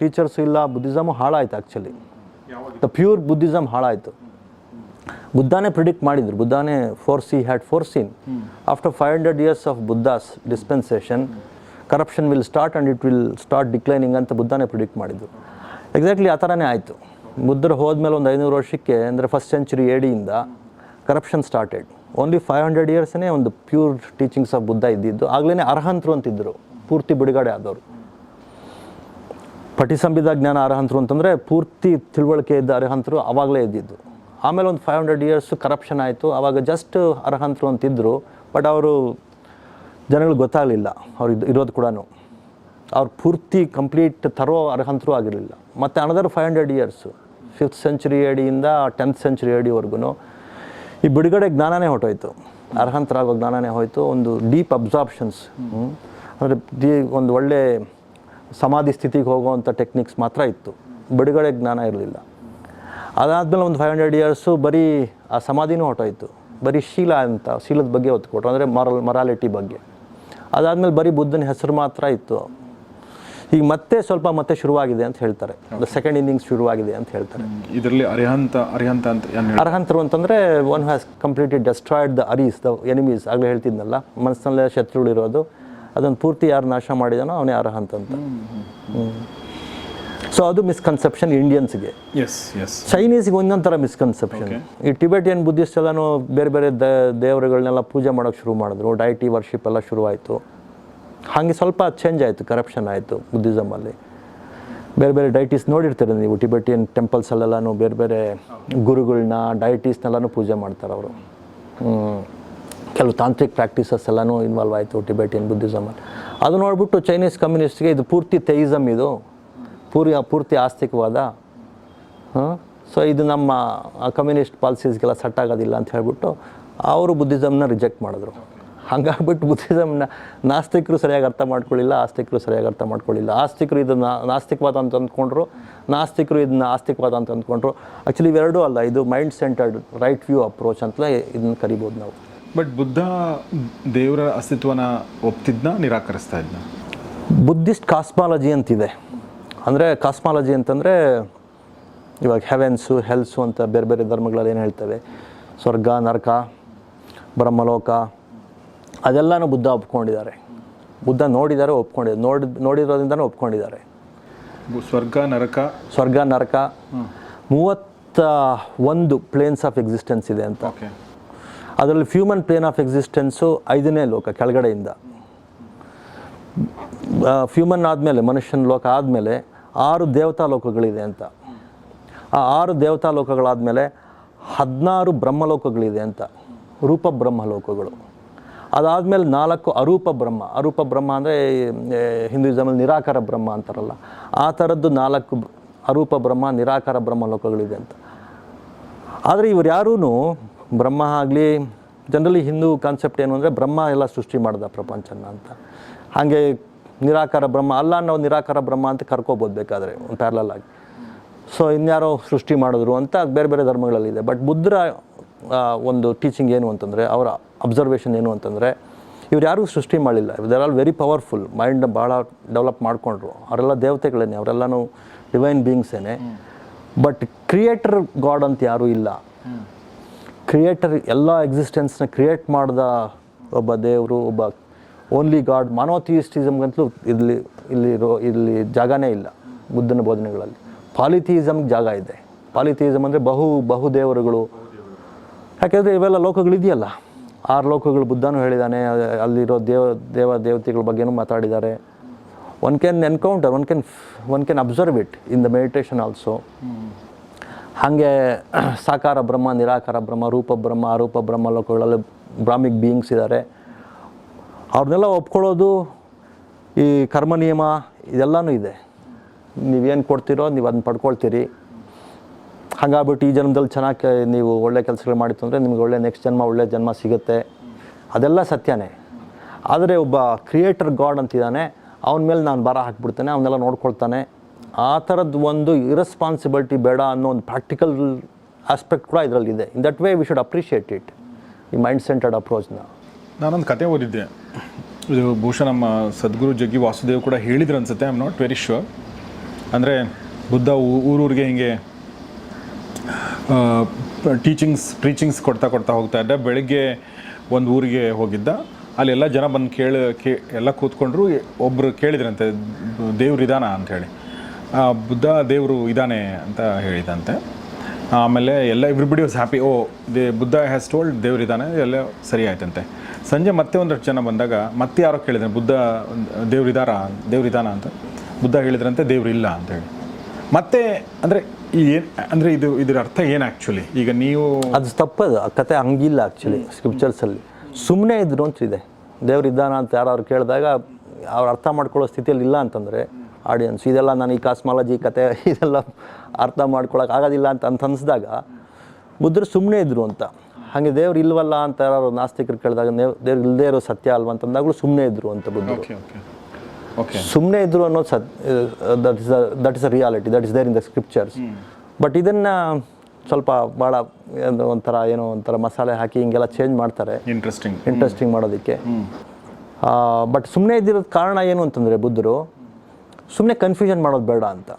ಟೀಚರ್ಸ್ ಇಲ್ಲ ಬುದ್ಧಿಸಮು ಹಾಳಾಯ್ತು ಆ್ಯಕ್ಚುಲಿ ದ ಪ್ಯೂರ್ ಬುದ್ಧಿಸಮ್ ಹಾಳಾಯಿತು. ಬುದ್ಧನೇ ಪ್ರಿಡಿಕ್ಟ್ ಮಾಡಿದ್ರು ಬುದ್ಧನೇ foresee had foreseen after five hundred years of Buddha's dispensation corruption will start and it will start declining ಅಂತ ಬುದ್ಧನೇ ಪ್ರಿಡಿಕ್ಟ್ ಮಾಡಿದ್ರು. ಎಕ್ಸಾಕ್ಟ್ಲಿ ಆ ಥರನೇ ಆಯಿತು. ಬುದ್ಧರು ಹೋದ್ಮೇಲೆ ಒಂದು ಐನೂರು ವರ್ಷಕ್ಕೆ ಅಂದರೆ first century ಎಡಿಯಿಂದ corruption started only five hundred ಇಯರ್ಸೇ ಒಂದು ಪ್ಯೂರ್ ಟೀಚಿಂಗ್ಸ್ ಆಫ್ ಬುದ್ಧ ಇದ್ದಿದ್ದು. ಆಗಲೇ ಅರ್ಹಂತರು ಅಂತಿದ್ದರು ಪೂರ್ತಿ ಬಿಡುಗಡೆ ಆದವರು. ಪಟಿಸಂಬಿದ ಜ್ಞಾನ ಅರ್ಹಂತರು ಅಂತಂದರೆ ಪೂರ್ತಿ ತಿಳುವಳಿಕೆ ಇದ್ದ ಅರ್ಹಂತರು ಆವಾಗಲೇ ಇದ್ದಿದ್ದು. ಆಮೇಲೆ ಒಂದು ಫೈವ್ ಹಂಡ್ರೆಡ್ ಇಯರ್ಸ್ ಕರಪ್ಷನ್ ಆಯಿತು ಆವಾಗ ಜಸ್ಟ್ ಅರ್ಹಂತರು ಅಂತಿದ್ದರು ಬಟ್ ಅವರು ಜನಗಳಿಗೆ ಗೊತ್ತಾಗಲಿಲ್ಲ, ಅವ್ರು ಇದು ಇರೋದು ಕೂಡ ಅವ್ರು ಪೂರ್ತಿ ಕಂಪ್ಲೀಟ್ ತರೋ ಅರ್ಹಂತರು ಆಗಿರಲಿಲ್ಲ. ಮತ್ತು another five hundred years fifth century ಏಡಿಯಿಂದ tenth century ಏಡಿವರೆಗೂ ಈ ಬಿಡುಗಡೆ ಜ್ಞಾನನೇ ಹೊಟ್ಟೋಯ್ತು ಅರ್ಹಂತರಾಗೋ ಜ್ಞಾನನೇ ಹೋಯಿತು, ಒಂದು ಡೀಪ್ ಅಬ್ಸಾರ್ಪ್ಷನ್ಸ್ ಅಂದರೆ ದಿ ಒಂದು ಒಳ್ಳೆ ಸಮಾಧಿ ಸ್ಥಿತಿಗೆ ಹೋಗುವಂಥ ಟೆಕ್ನಿಕ್ಸ್ ಮಾತ್ರ ಇತ್ತು. ಬಿಡುಗಡೆ ಜ್ಞಾನ ಇರಲಿಲ್ಲ. ಅದಾದಮೇಲೆ ಒಂದು ಫೈವ್ ಹಂಡ್ರೆಡ್ ಇಯರ್ಸು ಬರೀ ಆ ಸಮಾಧಿನೂ ಹೊಟ್ಟೋಯ್ತು ಬರೀ ಶೀಲ ಅಂತ ಶೀಲದ ಬಗ್ಗೆ ಒತ್ತು ಕೊಟ್ಟರು ಅಂದರೆ ಮರಲ್ ಮೊರಾಲಿಟಿ ಬಗ್ಗೆ. ಅದಾದಮೇಲೆ ಬರೀ ಬುದ್ಧನ ಹೆಸರು ಮಾತ್ರ ಇತ್ತು. ಈಗ ಮತ್ತೆ ಸ್ವಲ್ಪ ಮತ್ತೆ ಶುರುವಾಗಿದೆ ಅಂತ ಹೇಳ್ತಾರೆ. ಸೆಕೆಂಡ್ ಇನ್ನಿಂಗ್ಸ್ ಶುರುವಾಗಿದೆ ಅಂತ ಹೇಳ್ತಾರೆ. ಇದರಲ್ಲಿ ಅರಿಹಂತ ಅರಿಹಂತ ಅಂತ ಅರ್ಹಂತರು ಅಂತಂದರೆ one has completely destroyed the ಅರೀಸ್ the enemies ಆಗಲೇ ಹೇಳ್ತಿದ್ನಲ್ಲ. ಮನಸ್ಸಿನಲ್ಲೇ ಶತ್ರುಗಳಿರೋದು. ಅದನ್ನು ಪೂರ್ತಿ ಯಾರು ನಾಶ ಮಾಡಿದಾನೋ ಅವನೇ ಅರ್ಹ ಅಂತ. ಸೊ ಅದು ಮಿಸ್ಕನ್ಸೆಪ್ಷನ್ ಇಂಡಿಯನ್ಸ್ಗೆ ಚೈನೀಸ್ಗೆ ಒಂದೊಂದು ಥರ ಮಿಸ್ಕನ್ಸೆಪ್ಷನ್ ಈ ಟಿಬೆಟಿಯನ್ ಬುದ್ಧಿಸ್ಟ್ ಎಲ್ಲನೂ ಬೇರೆ ಬೇರೆ ದ ದೇವರುಗಳನ್ನೆಲ್ಲ ಪೂಜೆ ಮಾಡೋಕೆ ಶುರು ಮಾಡಿದ್ರು. ಡೈಟಿ ವರ್ಷಿಪ್ ಎಲ್ಲ ಶುರುವಾಯಿತು. ಹಾಗೆ ಸ್ವಲ್ಪ ಚೇಂಜ್ ಆಯಿತು ಕರಪ್ಷನ್ ಆಯಿತು ಬುದ್ಧಿಸಮಲ್ಲಿ ಬೇರೆ ಬೇರೆ ಡೈಟೀಸ್ ನೋಡಿರ್ತೀರ ನೀವು ಟಿಬೆಟಿಯನ್ ಟೆಂಪಲ್ಸಲ್ಲೆಲ್ಲನೂ ಬೇರೆ ಬೇರೆ ಗುರುಗಳನ್ನ ಡೈಟೀಸ್ನೆಲ್ಲನೂ ಪೂಜೆ ಮಾಡ್ತಾರೆ ಅವರು ಕೆಲವು ತಾಂತ್ರಿಕ ಪ್ರಾಕ್ಟೀಸಸ್ ಎಲ್ಲನೂ ಇನ್ವಾಲ್ವ್ ಆಯಿತು ಟಿಬೆಟಿಯನ್ ಬುದ್ಧಿಸಮಲ್ಲಿ ಅದು ನೋಡ್ಬಿಟ್ಟು ಚೈನೀಸ್ ಕಮ್ಯುನಿಸ್ಟ್ಗೆ ಇದು ಪೂರ್ತಿ ತೈಸಮ್ ಇದು. ಪೂರಿ ಪೂರ್ತಿ ಆಸ್ತಿಕವಾದ. ಸೊ ಇದು ನಮ್ಮ ಕಮ್ಯುನಿಸ್ಟ್ ಪಾಲಿಸೀಸ್ಗೆಲ್ಲ ಸೆಟ್ ಆಗೋದಿಲ್ಲ ಅಂತ ಹೇಳ್ಬಿಟ್ಟು ಅವರು ಬುದ್ಧಿಸಮ್ನ ರಿಜೆಕ್ಟ್ ಮಾಡಿದ್ರು. ಹಂಗಾಗ್ಬಿಟ್ಟು ಬುದ್ಧಿಸಮ್ನ ನಾಸ್ತಿಕರು ಸರಿಯಾಗಿ ಅರ್ಥ ಮಾಡ್ಕೊಳ್ಳಿಲ್ಲ, ಆಸ್ತಿಕರು ಸರಿಯಾಗಿ ಅರ್ಥ ಮಾಡ್ಕೊಳ್ಳಿಲ್ಲ. ಆಸ್ತಿಕರು ಇದನ್ನ ನಾಸ್ತಿಕವಾದ ಅಂತ ಅಂದ್ಕೊಂಡ್ರು, ನಾಸ್ತಿಕರು ಇದನ್ನ ಆಸ್ತಿಕವಾದ ಅಂತ ಅಂದ್ಕೊಂಡ್ರು. ಆ್ಯಕ್ಚುಲಿ ಇವೆರಡೂ ಅಲ್ಲ, ಇದು mind centred right view approach ಅಂತಲೇ ಇದನ್ನ ಕರಿಬೋದು ನಾವು. ಬಟ್ ಬುದ್ಧ ದೇವರ ಅಸ್ತಿತ್ವನ ಒಪ್ತಿದ್ನ ನಿರಾಕರಿಸ್ತಾ ಇದ್ನ? ಬುದ್ಧಿಸ್ಟ್ ಕಾಸ್ಮಾಲಜಿ ಅಂತಿದೆ. ಅಂದರೆ ಕಾಸ್ಮಾಲಜಿ ಅಂತಂದರೆ ಇವಾಗ ಹೆವೆನ್ಸು ಹೆಲ್ಸು ಅಂತ ಬೇರೆ ಬೇರೆ ಧರ್ಮಗಳಲ್ಲಿ ಏನು ಹೇಳ್ತವೆ? ಸ್ವರ್ಗ ನರಕ ಬ್ರಹ್ಮಲೋಕ ಅದೆಲ್ಲನೂ ಬುದ್ಧ ಒಪ್ಕೊಂಡಿದ್ದಾರೆ. ಬುದ್ಧ ನೋಡಿದ್ದಾರೆ ಒಪ್ಕೊಂಡಿದ್ದಾರೆ ನೋಡಿ ನೋಡಿರೋದ್ರಿಂದನೂ ಒಪ್ಕೊಂಡಿದ್ದಾರೆ. ಸ್ವರ್ಗ ನರಕ? ಸ್ವರ್ಗ ನರಕ ಮೂವತ್ತ ಒಂದು ಪ್ಲೇನ್ಸ್ ಆಫ್ ಎಕ್ಸಿಸ್ಟೆನ್ಸ್ ಇದೆ ಅಂತ. ಓಕೆ ಅದರಲ್ಲಿ ಹ್ಯೂಮನ್ ಪ್ಲೇನ್ ಆಫ್ ಎಕ್ಸಿಸ್ಟೆನ್ಸು ಐದನೇ ಲೋಕ, ಕೆಳಗಡೆಯಿಂದ. ಹ್ಯೂಮನ್ ಆದಮೇಲೆ, ಮನುಷ್ಯನ ಲೋಕ ಆದಮೇಲೆ ಆರು ದೇವತಾ ಲೋಕಗಳಿದೆ ಅಂತ. ಆ ಆರು ದೇವತಾ ಲೋಕಗಳಾದಮೇಲೆ ಹದಿನಾರು ಬ್ರಹ್ಮಲೋಕಗಳಿದೆ ಅಂತ. ರೂಪ ಬ್ರಹ್ಮಲೋಕಗಳು ಅದಾದಮೇಲೆ ನಾಲ್ಕು ಅರೂಪ ಬ್ರಹ್ಮ. ಅರೂಪ ಬ್ರಹ್ಮ ಅಂದರೆ ಹಿಂದೂಯಿಸಮಲ್ಲಿ ನಿರಾಕಾರ ಬ್ರಹ್ಮ ಅಂತಾರಲ್ಲ. ಆ ಥರದ್ದು ನಾಲ್ಕು ಅರೂಪ ಬ್ರಹ್ಮ, ನಿರಾಕಾರ ಬ್ರಹ್ಮ ಲೋಕಗಳಿದೆ ಅಂತ. ಆದರೆ ಇವ್ರು ಯಾರೂ ಬ್ರಹ್ಮ ಆಗಲಿ ಜನರಲಿ ಹಿಂದೂ ಕಾನ್ಸೆಪ್ಟ್ ಏನು ಅಂದರೆ ಬ್ರಹ್ಮ ಎಲ್ಲ ಸೃಷ್ಟಿ ಮಾಡ್ದ ಪ್ರಪಂಚನ ಅಂತ. ಹಾಗೆ ನಿರಾಕಾರ ಬ್ರಹ್ಮ ಅಲ್ಲ ನಾವು ನಿರಾಕಾರ ಬ್ರಹ್ಮ ಅಂತ ಕರ್ಕೋಬೋದು ಬೇಕಾದರೆ ಒಂದು ಪ್ಯಾರಲಲ್ ಆಗಿ. ಸೊ ಇನ್ಯಾರೋ ಸೃಷ್ಟಿ ಮಾಡಿದ್ರು ಅಂತ ಬೇರೆ ಬೇರೆ ಧರ್ಮಗಳಲ್ಲಿದೆ ಬಟ್ ಬುದ್ಧರ ಒಂದು ಟೀಚಿಂಗ್ ಏನು ಅಂತಂದರೆ ಅವರ ಅಬ್ಸರ್ವೇಷನ್ ಏನು ಅಂತಂದರೆ ಇವ್ರು ಯಾರಿಗೂ ಸೃಷ್ಟಿ ಮಾಡಲಿಲ್ಲ they're all very powerful mind ಭಾಳ ಡೆವಲಪ್ ಮಾಡಿಕೊಂಡ್ರು. ಅವರೆಲ್ಲ ದೇವತೆಗಳೇನೆ ಅವರೆಲ್ಲನೂ ಡಿವೈನ್ ಬೀಯಿಂಗ್ಸೇನೆ ಬಟ್ ಕ್ರಿಯೇಟರ್ ಗಾಡ್ ಅಂತ ಯಾರೂ ಇಲ್ಲ. ಕ್ರಿಯೇಟರ್ ಎಲ್ಲ ಎಕ್ಸಿಸ್ಟೆನ್ಸ್ನ ಕ್ರಿಯೇಟ್ ಮಾಡಿದ ಒಬ್ಬ ದೇವರು, ಒಬ್ಬ ಓನ್ಲಿ ಗಾಡ್ ಮಾನೋಥಿಯಿಸ್ಟಿಸಮ್ಗಂತಲೂ ಇಲ್ಲಿ ಇಲ್ಲಿ ಇರೋ ಇಲ್ಲಿ ಜಾಗನೇ ಇಲ್ಲ ಬುದ್ಧನ ಬೋಧನೆಗಳಲ್ಲಿ. ಪಾಲಿಥಿಯಿಸಮ್ಗೆ ಜಾಗ ಇದೆ. ಪಾಲಿಥಿಯಿಸಮ್ ಅಂದರೆ ಬಹು ಬಹು ದೇವರುಗಳು. ಯಾಕೆಂದರೆ ಇವೆಲ್ಲ ಲೋಕಗಳಿದೆಯಲ್ಲ. ಆರು ಲೋಕಗಳು ಬುದ್ಧನೂ ಹೇಳಿದ್ದಾನೆ ಅಲ್ಲಿರೋ ದೇವ ದೇವ ದೇವತೆಗಳ ಬಗ್ಗೆನೂ ಮಾತಾಡಿದ್ದಾರೆ one can encounter one can one can observe it in the meditation also ಹಾಗೆ ಸಾಕಾರ ಬ್ರಹ್ಮ, ನಿರಾಕಾರ ಬ್ರಹ್ಮ, ರೂಪ ಬ್ರಹ್ಮ, ಅರೂಪ ಬ್ರಹ್ಮ, ಲೋಕಗಳಲ್ಲಿ ಬ್ರಾಹ್ಮಿಕ್ ಬೀಯಿಂಗ್ಸ್ ಇದ್ದಾರೆ ಅವ್ರನ್ನೆಲ್ಲ ಒಪ್ಕೊಳ್ಳೋದು ಈ ಕರ್ಮ, ನಿಯಮ ಇದೆಲ್ಲನೂ ಇದೆ. ನೀವೇನು ಕೊಡ್ತೀರೋ ನೀವು ಅದನ್ನ ಪಡ್ಕೊಳ್ತೀರಿ. ಹಾಗಾಗ್ಬಿಟ್ಟು ಈ ಜನ್ಮದಲ್ಲಿ ಚೆನ್ನಾಗಿ ನೀವು ಒಳ್ಳೆ ಕೆಲಸಗಳು ಮಾಡಿತ್ತು ಅಂದರೆ ನಿಮ್ಗೆ ಒಳ್ಳೆ ನೆಕ್ಸ್ಟ್ ಜನ್ಮ, ಒಳ್ಳೆ ಜನ್ಮ ಸಿಗುತ್ತೆ. ಅದೆಲ್ಲ ಸತ್ಯನೇ. ಆದರೆ ಒಬ್ಬ ಕ್ರಿಯೇಟರ್ ಗಾಡ್ ಅಂತಿದ್ದಾನೆ, ಅವನ ಮೇಲೆ ನಾನು ಬರ ಹಾಕ್ಬಿಡ್ತೇನೆ, ಅವನ್ನೆಲ್ಲ ನೋಡ್ಕೊಳ್ತಾನೆ. ಆ ಥರದ್ದು ಒಂದು ಇರೆಸ್ಪಾನ್ಸಿಬಿಲಿಟಿ ಬೇಡ ಅನ್ನೋ ಒಂದು ಪ್ರಾಕ್ಟಿಕಲ್ ಆಸ್ಪೆಕ್ಟ್ ಕೂಡ ಇದರಲ್ಲಿದೆ. In that way we should appreciate it ಈ ಮೈಂಡ್ ಸೆಂಟರ್ಡ್ ಅಪ್ರೋಚ್ನ ನಾನೊಂದು ಕತೆ ಓದಿದ್ದೆ. ಇದು ಬಹುಶಃ ನಮ್ಮ ಸದ್ಗುರು ಜಗ್ಗಿ ವಾಸುದೇವ್ ಕೂಡ ಹೇಳಿದ್ರು ಅನ್ಸುತ್ತೆ. I am not very sure ಅಂದರೆ ಬುದ್ಧ ಊರೂರಿಗೆ ಹಿಂಗೆ ಟೀಚಿಂಗ್ಸ್ ಟೀಚಿಂಗ್ಸ್ ಕೊಡ್ತಾ ಕೊಡ್ತಾ ಹೋಗ್ತಾ ಇದ್ದ. ಬೆಳಿಗ್ಗೆ ಒಂದು ಊರಿಗೆ ಹೋಗಿದ್ದ. ಅಲ್ಲೆಲ್ಲ ಜನ ಬಂದು ಕೇಳ ಕೇ ಎಲ್ಲ ಕೂತ್ಕೊಂಡ್ರು. ಒಬ್ಬರು ಕೇಳಿದ್ರಂತೆ ದೇವ್ರ ಅಂತ ಆ, ಬುದ್ಧ ದೇವರು ಇದ್ದಾನೆ ಅಂತ ಹೇಳಿದಂತೆ. ಆಮೇಲೆ ಎಲ್ಲ everybody was happy oh they Buddha has told ದೇವ್ರು ಇದ್ದಾನೆ ಎಲ್ಲ ಸರಿ ಆಯ್ತಂತೆ. ಸಂಜೆ ಮತ್ತೆ ಒಂದಷ್ಟು ಜನ ಬಂದಾಗ ಮತ್ತೆ ಯಾರೋ ಕೇಳಿದ್ರೆ ಬುದ್ಧ ದೇವ್ರು ಇದ್ದಾರಾ ದೇವ್ರು ಇದ್ದಾನ ಅಂತ. ಬುದ್ಧ ಹೇಳಿದ್ರಂತೆ ದೇವ್ರು ಇಲ್ಲ ಅಂತ ಹೇಳಿ. ಮತ್ತೆ ಅಂದರೆ ಏನು ಅಂದರೆ ಇದು ಇದರ ಅರ್ಥ ಏನು ಆ್ಯಕ್ಚುಲಿ ಈಗ ನೀವು ಅದು ತಪ್ಪದು ಆ ಕತೆ ಹಂಗಿಲ್ಲ ಆ್ಯಕ್ಚುಲಿ ಸ್ಕ್ರಿಪ್ಚರ್ಸಲ್ಲಿ ಸುಮ್ಮನೆ ಇದ್ರು ಅಂತ ಇದೆ ದೇವ್ರಿದ್ದಾನ ಅಂತ ಯಾರು ಅವ್ರು ಕೇಳಿದಾಗ ಅವ್ರು ಅರ್ಥ ಮಾಡ್ಕೊಳ್ಳೋ ಸ್ಥಿತಿಯಲ್ಲಿ ಇಲ್ಲ ಅಂತಂದರೆ ಆಡಿಯನ್ಸ್ ಇದೆಲ್ಲ ನಾನು ಈ ಕಾಸ್ಮಾಲಜಿ ಕತೆ ಇದೆಲ್ಲ ಅರ್ಥ ಮಾಡ್ಕೊಳಕ್ಕೆ ಆಗೋದಿಲ್ಲ ಅಂತ ಅಂತ ಅನ್ಸಿದಾಗ ಬುದ್ಧರು ಸುಮ್ಮನೆ ಇದ್ರು ಅಂತ. ಹಾಗೆ ದೇವ್ರು ಇಲ್ವಲ್ಲ ಅಂತ ಯಾರು ನಾಸ್ತಿಕರು ಕೇಳಿದಾಗ ದೇವ್ ದೇವ್ರು ಇಲ್ಲದೇ ಇರೋ ಸತ್ಯ ಅಲ್ವಾ ಅಂತಂದಾಗಲೂ ಸುಮ್ಮನೆ ಇದ್ರು ಅಂತ ಬುದ್ಧರು. ಸುಮ್ಮನೆ ಇದ್ರು ಅನ್ನೋದು ಸತ್ that is that is a reality that is there in the scriptures but ಇದನ್ನು ಸ್ವಲ್ಪ ಭಾಳ ಏನು ಒಂಥರ ಏನೋ ಒಂಥರ ಮಸಾಲೆ ಹಾಕಿ ಹಿಂಗೆಲ್ಲ ಚೇಂಜ್ ಮಾಡ್ತಾರೆ. ಇಂಟ್ರೆಸ್ಟಿಂಗ್ ಇಂಟ್ರೆಸ್ಟಿಂಗ್ ಮಾಡೋದಕ್ಕೆ. ಬಟ್ ಸುಮ್ಮನೆ ಇದ್ದಿರೋದು ಕಾರಣ ಏನು ಅಂತಂದರೆ ಬುದ್ಧರು ಸುಮ್ಮನೆ ಕನ್ಫ್ಯೂಷನ್ ಮಾಡೋದು ಬೇಡ ಅಂತ.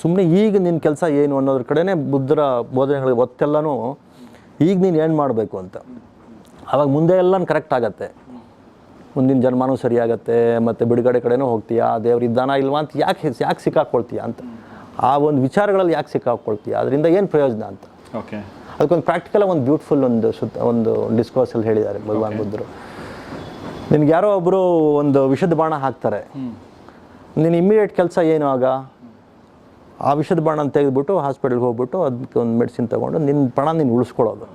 ಸುಮ್ಮನೆ ಈಗ ನಿನ್ನ ಕೆಲಸ ಏನು ಅನ್ನೋದ್ರ ಕಡೆನೇ ಬುದ್ಧರ ಬೋಧನೆಗಳಿಗೆ ಒತ್ತೆಲ್ಲನೂ ಈಗ ನೀನು ಏನು ಮಾಡಬೇಕು ಅಂತ. ಆವಾಗ ಮುಂದೆ ಎಲ್ಲ ಕರೆಕ್ಟ್ ಆಗತ್ತೆ. ಮುಂದಿನ ಜನ್ಮನೂ ಸರಿಯಾಗತ್ತೆ ಮತ್ತು ಬಿಡುಗಡೆ ಕಡೆನೂ ಹೋಗ್ತೀಯಾ ದೇವ್ರು ಇದ್ದಾನ ಇಲ್ವಾ ಅಂತ ಯಾಕೆ ಯಾಕೆ ಸಿಕ್ಕಾಕ್ಕೊಳ್ತೀಯ ಅಂತ. ಆ ಒಂದು ವಿಚಾರಗಳಲ್ಲಿ ಯಾಕೆ ಸಿಕ್ಕಾಕ್ಕೊಳ್ತೀಯ ಅದರಿಂದ ಏನು ಪ್ರಯೋಜನ ಅಂತ. ಓಕೆ ಅದಕ್ಕೊಂದು ಪ್ರಾಕ್ಟಿಕಲ್ ಒಂದು ಬ್ಯೂಟಿಫುಲ್ ಒಂದು ಸುತ್ತ ಒಂದು ಡಿಸ್ಕೋರ್ಸಲ್ಲಿ ಹೇಳಿದ್ದಾರೆ ಭಗವಾನ್ ಬುದ್ಧರು. ನಿನಗೆ ಯಾರೋ ಒಬ್ಬರು ಒಂದು ವಿಷದ ಬಾಣ ಹಾಕ್ತಾರೆ. ನಿನ್ನ ಇಮ್ಮಿಡಿಯೇಟ್ ಕೆಲಸ ಏನು ಆಗ? ಆ ವಿಷದ ಬಾಣ ತೆಗೆದುಬಿಟ್ಟು ಹಾಸ್ಪಿಟಲ್ಗೆ ಹೋಗ್ಬಿಟ್ಟು ಅದಕ್ಕೆ ಒಂದು ಮೆಡಿಸಿನ್ ತೊಗೊಂಡು ನಿನ್ನ ಪಣ ನೀನು ಉಳಿಸ್ಕೊಳ್ಳೋದು.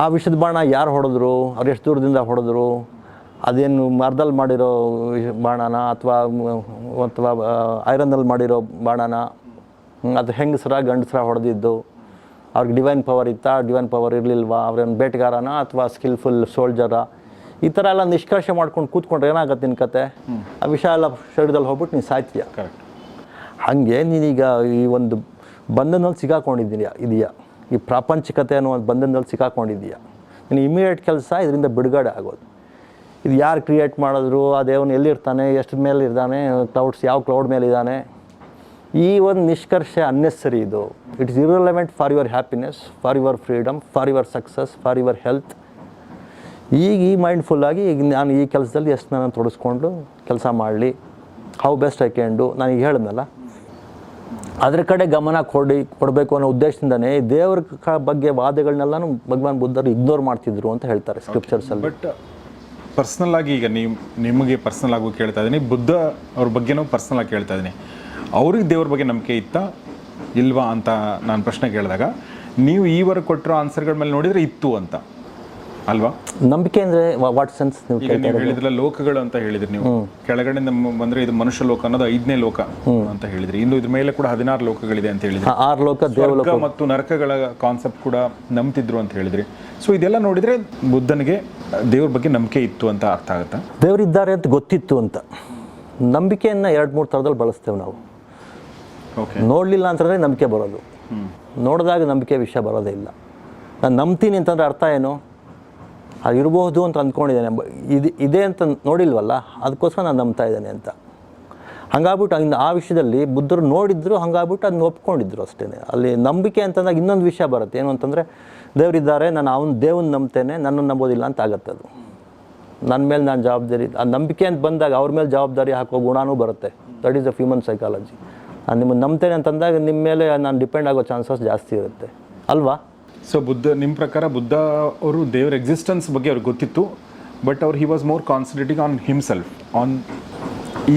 ಆ ವಿಷದ ಬಾಣ ಯಾರು ಹೊಡೆದ್ರು? ಅವ್ರು ಎಷ್ಟು ದೂರದಿಂದ ಹೊಡೆದ್ರು? ಅದೇನು ಮರದಲ್ಲಿ ಮಾಡಿರೋ ಬಾಣನ ಅಥವಾ ಅಥವಾ ಐರನ್ನಲ್ಲಿ ಮಾಡಿರೋ ಬಾಣನ? ಅದು ಹೆಂಗಸ್ರ, ಗಂಡಸ್ರ ಹೊಡೆದಿದ್ದು? ಅವ್ರಿಗೆ ಡಿವೈನ್ ಪವರ್ ಇತ್ತಾ? ಡಿವೈನ್ ಪವರ್ ಇರಲಿಲ್ವಾ? ಅವ್ರೇನು ಬೇಟೆಗಾರನ ಅಥವಾ ಸ್ಕಿಲ್ಫುಲ್ ಸೋಲ್ಜರ ಈ ಥರ ಎಲ್ಲ ನಿಷ್ಕರ್ಷ ಮಾಡ್ಕೊಂಡು ಕೂತ್ಕೊಂಡ್ರೆ ಏನಾಗುತ್ತೆ ನಿನ್ನ ಕತೆ? ಆ ವಿಷಯ ಎಲ್ಲ ಶರೀರದಲ್ಲಿ ಹೋಗ್ಬಿಟ್ಟು ನೀನು ಸಾಯ್ತೀಯ ಕರೆಕ್ಟ್ ಹಾಗೆ ನೀನೀಗ ಈ ಒಂದು ಬಂಧನದಲ್ಲಿ ಸಿಕ್ಕಾಕೊಂಡಿದ್ದೀಯ ಇದೆಯಾ? ಈ ಪ್ರಾಪಂಚಿಕತೆ ಅನ್ನೋ ಒಂದು ಬಂಧನದಲ್ಲಿ ಸಿಕ್ಕಾಕೊಂಡಿದ್ದೀಯ ನೀನು ಇಮಿಡಿಯೇಟ್ ಕೆಲಸ ಇದರಿಂದ ಬಿಡುಗಡೆ ಆಗೋದು. ಇದು ಯಾರು ಕ್ರಿಯೇಟ್ ಮಾಡಿದ್ರು ಆ ದೇವನು ಎಲ್ಲಿರ್ತಾನೆ ಎಷ್ಟು ಮೇಲೆ ಇರ್ತಾನೆ ಕ್ಲೌಡ್ಸ್ ಯಾವ ಕ್ಲೌಡ್ ಮೇಲೆ ಇದ್ದಾನೆ? ಈ ಒಂದು ನಿಷ್ಕರ್ಷೆ ಅನ್ನೆಸರಿ ಇದು. It is irrelevant for your happiness for your freedom for your success for your health ಈಗ ಈ ಮೈಂಡ್ಫುಲ್ಲಾಗಿ ಈಗ ನಾನು ಈ ಕೆಲಸದಲ್ಲಿ ಎಷ್ಟು ನಾನು ತೊಡಸ್ಕೊಂಡು ಕೆಲಸ ಮಾಡಲಿ how best I can do ನಾನು ಈಗ ಹೇಳಿದ್ನಲ್ಲ? ಅದ್ರ ಕಡೆ ಗಮನ ಕೊಡಿ ಕೊಡಬೇಕು ಅನ್ನೋ ಉದ್ದೇಶದಿಂದನೇ ದೇವರ ಕ- ಬಗ್ಗೆ ವಾದಗಳನ್ನೆಲ್ಲನೂ ಭಗವಾನ್ ಬುದ್ಧರು ಇಗ್ನೋರ್ ಮಾಡ್ತಿದ್ರು ಅಂತ ಹೇಳ್ತಾರೆ ಸ್ಕ್ರಿಪ್ಚರ್ಸಲ್ಲಿ ಬಟ್ ಪರ್ಸ್ನಲ್ ಆಗಿ ಈಗ ನೀವು ನಿಮಗೆ ಪರ್ಸ್ನಲ್ ಆಗಿ ಕೇಳ್ತಾ ಇದ್ದೀನಿ. ಬುದ್ಧ ಅವ್ರ ಬಗ್ಗೆನೂ ಪರ್ಸ್ನಲ್ ಆಗಿ ಕೇಳ್ತಾ ಇದ್ದೀನಿ. ಅವ್ರಿಗೆ ದೇವ್ರ ಬಗ್ಗೆ ನಂಬಿಕೆ ಇತ್ತಾ? ಇಲ್ವಾ ಅಂತ ನಾನು ಪ್ರಶ್ನೆ ಕೇಳಿದಾಗ ನೀವು ಈವರೆಗೆ ಕೊಟ್ಟಿರೋ ಆನ್ಸರ್ಗಳ ಮೇಲೆ ನೋಡಿದರೆ ಇತ್ತು ಅಂತ. ಅಲ್ವಾ? ನಂಬಿಕೆ ಅಂದ್ರೆ ವಾಟ್ ಸೆನ್ಸ್ ನೀವು ಈಗ ನೀವು ಹೇಳಿದ್ರಲ್ಲ ಲೋಕಗಳು ಅಂತ ಹೇಳಿದ್ರಿ ನೀವು. ಕೆಳಗಡೆ ನಮ್ಮ ಬಂದ್ರೆ ಇದು ಮನುಷ್ಯ ಲೋಕ ಅನ್ನೋದು ಐದನೇ ಲೋಕ ಅಂತ ಹೇಳಿದ್ರಿ. ಇನ್ನು ಇದ್ರ ಮೇಲೆ ಕೂಡ ಹದಿನಾರು ಲೋಕಗಳಿದೆ ಅಂತ ಹೇಳಿದ್ರಿ. ಆರು ಲೋಕ ದೇವಲೋಕ ಮತ್ತು ನರಕಗಳ ಕಾನ್ಸೆಪ್ಟ್ ಕೂಡ ನಂಬ್ತಿದ್ರು ಅಂತ ಹೇಳಿದ್ರಿ. ಸೊ ಇದೆಲ್ಲ ನೋಡಿದ್ರೆ ಬುದ್ಧನಿಗೆ ದೇವ್ರ ಬಗ್ಗೆ ನಂಬಿಕೆ ಇತ್ತು ಅಂತ ಅರ್ಥ ಆಗುತ್ತಾ? ದೇವರಿದ್ದಾರೆ ಅಂತ ಗೊತ್ತಿತ್ತು ಅಂತ. ನಂಬಿಕೆಯನ್ನ ಎರಡು ಮೂರು ಥರದಲ್ಲಿ ಬಳಸ್ತೇವೆ ನಾವು. ನೋಡ್ಲಿಲ್ಲ ನೋಡಲಿಲ್ಲ ಅಂತಂದರೆ ನಂಬಿಕೆ ಬರೋದು. ನೋಡಿದಾಗ ನಂಬಿಕೆ ವಿಷಯ ಬರೋದೇ ಇಲ್ಲ. ನಾನು ನಂಬ್ತೀನಿ ಅಂತಂದ್ರೆ ಅರ್ಥ ಏನು? ಅದು ಇರಬಹುದು ಅಂತ ಅಂದ್ಕೊಂಡಿದ್ದೇನೆ. ಇದು, ಇದೆ ಅಂತ ನೋಡಿಲ್ವಲ್ಲ, ಅದಕ್ಕೋಸ್ಕರ ನಾನು ನಂಬ್ತಾ ಇದ್ದೇನೆ ಅಂತ. ಹಂಗಾಗ್ಬಿಟ್ಟು ಇನ್ನು ಆ ವಿಷಯದಲ್ಲಿ ಬುದ್ಧರು ನೋಡಿದ್ರು, ಹಂಗಾಗ್ಬಿಟ್ಟು ಅದನ್ನ ಒಪ್ಕೊಂಡಿದ್ರು ಅಷ್ಟೇ ಅಲ್ಲಿ ನಂಬಿಕೆ ಅಂತಂದಾಗ ಇನ್ನೊಂದು ವಿಷಯ ಬರುತ್ತೆ. ಏನು ಅಂತಂದರೆ, ದೇವರಿದ್ದಾರೆ, ನಾನು ಅವನ, ದೇವನ ನಂಬ್ತೇನೆ, ನನ್ನನ್ನು ನಂಬೋದಿಲ್ಲ ಅಂತ ಆಗತ್ತೆ ಅದು. ನನ್ನ ಮೇಲೆ ನಾನು ಜವಾಬ್ದಾರಿ, ಆ ನಂಬಿಕೆ ಅಂತ ಬಂದಾಗ ಅವ್ರ ಮೇಲೆ ಜವಾಬ್ದಾರಿ ಹಾಕೋ ಗುಣನೂ ಬರುತ್ತೆ. That is a human psychology ನಿಮ್ಮನ್ನು ನಂಬ್ತೇನೆ ಅಂತಂದಾಗ ನಿಮ್ಮ ಮೇಲೆ ನಾನು ಡಿಪೆಂಡ್ ಆಗೋ ಚಾನ್ಸಸ್ ಜಾಸ್ತಿ ಇರುತ್ತೆ. ಅಲ್ವಾ? ಸೊ ಬುದ್ಧ ನಿಮ್ಮ ಪ್ರಕಾರ ಬುದ್ಧ ಅವರು ದೇವರ ಎಕ್ಸಿಸ್ಟೆನ್ಸ್ ಬಗ್ಗೆ ಅವ್ರಿಗೆ ಗೊತ್ತಿತ್ತು ಬಟ್ ಅವ್ರು he was more concentrating on himself on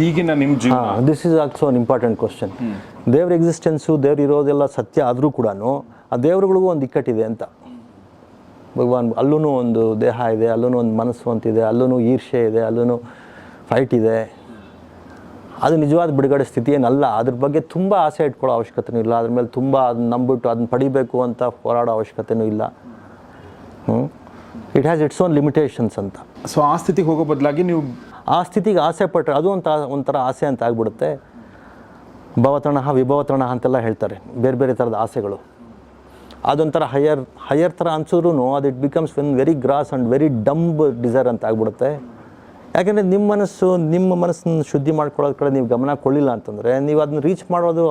ಈಗಿನ ನಿಮ್ಮ ಜೀವನ. This is also an important question ದೇವ್ರ ಎಕ್ಸಿಸ್ಟೆನ್ಸು ದೇವ್ರು ಇರೋದೆಲ್ಲ ಸತ್ಯ ಆದರೂ ಕೂಡ ಆ ದೇವ್ರುಗಳಿಗೂ ಒಂದು ಇಕ್ಕಟ್ಟಿದೆ ಅಂತ. ಭಗವಾನ್ ಅಲ್ಲೂ ಒಂದು ದೇಹ ಇದೆ ಅಲ್ಲೂ ಒಂದು ಮನಸ್ಸು ಅಂತಿದೆ ಅಲ್ಲೂ ಈರ್ಷೆ ಇದೆ ಅಲ್ಲೂ ಫೈಟ್ ಇದೆ. ಅದು ನಿಜವಾದ ಬಿಡುಗಡೆ ಸ್ಥಿತಿ ಏನಲ್ಲ ಅದ್ರ ಬಗ್ಗೆ ತುಂಬ ಆಸೆ ಇಟ್ಕೊಳ್ಳೋ ಅವಶ್ಯಕತೆನೂ ಇಲ್ಲ. ಅದ್ರ ಮೇಲೆ ತುಂಬ ಅದನ್ನ ನಂಬಿಟ್ಟು ಅದನ್ನ ಪಡಿಬೇಕು ಅಂತ ಹೋರಾಡೋ ಅವಶ್ಯಕತೆನೂ ಇಲ್ಲ. ಹ್ಞೂ it has its own limitations ಅಂತ. ಸೊ ಆ ಸ್ಥಿತಿಗೆ ಹೋಗೋ ಬದಲಾಗಿ ನೀವು ಆ ಸ್ಥಿತಿಗೆ ಆಸೆ ಪಟ್ಟರೆ ಅದು ಒಂಥರ ಒಂಥರ ಆಸೆ ಅಂತ ಆಗ್ಬಿಡುತ್ತೆ. ಭವತಣ ವಿಭವತಣ ಅಂತೆಲ್ಲ ಹೇಳ್ತಾರೆ. ಬೇರೆ ಬೇರೆ ಥರದ ಆಸೆಗಳು. ಅದೊಂಥರ ಹೈಯರ್ ಹೈಯರ್ ಥರ ಅನ್ಸಿದ್ರು ಅದು it becomes when very gross and very dumb desire ಅಂತ ಆಗ್ಬಿಡುತ್ತೆ. ಯಾಕೆಂದರೆ ನಿಮ್ಮ ಮನಸ್ಸು ನಿಮ್ಮ ಮನಸ್ಸನ್ನು ಶುದ್ಧಿ ಮಾಡ್ಕೊಳ್ಳೋದ್ ಕಡೆ ನೀವು ಗಮನ ಕೊಡಲಿಲ್ಲ ಅಂತಂದರೆ ನೀವು ಅದನ್ನ ರೀಚ್ ಮಾಡೋದು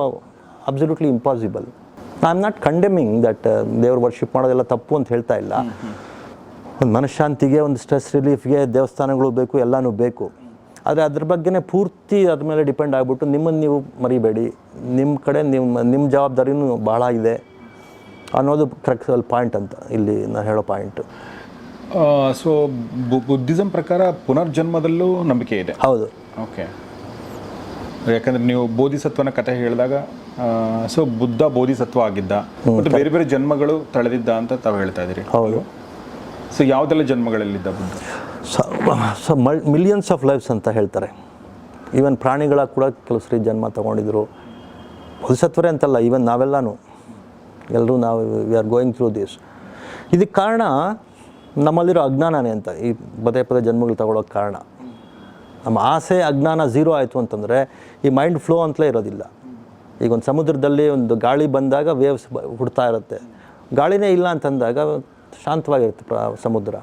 absolutely impossible I am not condemning that ದೇವ್ರ ವರ್ಷಿಪ್ ಮಾಡೋದೆಲ್ಲ ತಪ್ಪು ಅಂತ ಹೇಳ್ತಾ ಇಲ್ಲ. ಒಂದು ಮನಃಶಾಂತಿಗೆ ಒಂದು ಸ್ಟ್ರೆಸ್ ರಿಲೀಫ್ಗೆ ದೇವಸ್ಥಾನಗಳು ಬೇಕು ಎಲ್ಲನೂ ಬೇಕು. ಆದರೆ ಅದ್ರ ಬಗ್ಗೆನೇ ಪೂರ್ತಿ ಅದ್ರ ಮೇಲೆ ಡಿಪೆಂಡ್ ಆಗಿಬಿಟ್ಟು ನಿಮ್ಮನ್ನು ನೀವು ಮರಿಬೇಡಿ. ನಿಮ್ಮ ಕಡೆ ನಿಮ್ಮ ನಿಮ್ಮ ಜವಾಬ್ದಾರಿನೂ ಭಾಳ ಇದೆ ಅನ್ನೋದು ಕ್ರಕ್ಸಲ್ ಪಾಯಿಂಟ್ ಅಂತ ಇಲ್ಲಿ ನಾನು ಹೇಳೋ ಪಾಯಿಂಟು ಸೊ ಬುದ್ಧಿಸಂ ಪ್ರಕಾರ ಪುನರ್ಜನ್ಮದಲ್ಲೂ ನಂಬಿಕೆ ಇದೆ. ಹೌದು. ಓಕೆ ಯಾಕಂದ್ರೆ ನೀವು ಬೋಧಿಸತ್ವನ ಕಥೆ ಹೇಳಿದಾಗ ಸೊ ಬುದ್ಧ ಬೋಧಿಸತ್ವ ಆಗಿದ್ದ ಮತ್ತು ಬೇರೆ ಬೇರೆ ಜನ್ಮಗಳು ತಳೆದಿದ್ದ ಅಂತ ತಾವು ಹೇಳ್ತಾ ಇದ್ದೀರಿ. ಹೌದು. ಸೊ ಯಾವುದೆಲ್ಲ ಜನ್ಮಗಳಲ್ಲಿದ್ದ ಬುದ್ಧ? ಸೊ ಮಲ್ ಮಿಲಿಯನ್ಸ್ ಆಫ್ ಲೈಫ್ಸ್ ಅಂತ ಹೇಳ್ತಾರೆ. ಈವನ್ ಪ್ರಾಣಿಗಳ ಕೂಡ ಕೆಲವು ಸರಿ ಜನ್ಮ ತಗೊಂಡಿದ್ರು. ಬೋಧಿಸತ್ವರೇ ಅಂತಲ್ಲ ಈವನ್ ನಾವೆಲ್ಲನೂ. ಎಲ್ಲರೂ ನಾವು we are going through this ಇದಕ್ಕೆ ಕಾರಣ ನಮ್ಮಲ್ಲಿರೋ ಅಜ್ಞಾನನೇ ಅಂತ. ಈ ಪದೇ ಪದೇ ಜನ್ಮಗಳು ತಗೊಳ್ಳೋಕೆ ಕಾರಣ. ನಮ್ಮ ಆಸೆ, ಅಜ್ಞಾನ ಝೀರೋ ಆಯಿತು ಅಂತಂದರೆ ಈ ಮೈಂಡ್ ಫ್ಲೋ ಅಂತಲೇ ಇರೋದಿಲ್ಲ. ಈಗ ಒಂದು ಸಮುದ್ರದಲ್ಲಿ ಒಂದು ಗಾಳಿ ಬಂದಾಗ ವೇವ್ಸ್ ಹುಡ್ತಾ ಇರುತ್ತೆ. ಗಾಳಿನೇ ಇಲ್ಲ ಅಂತಂದಾಗ ಶಾಂತವಾಗಿರುತ್ತೆ ಪ್ರ, ಸಮುದ್ರ.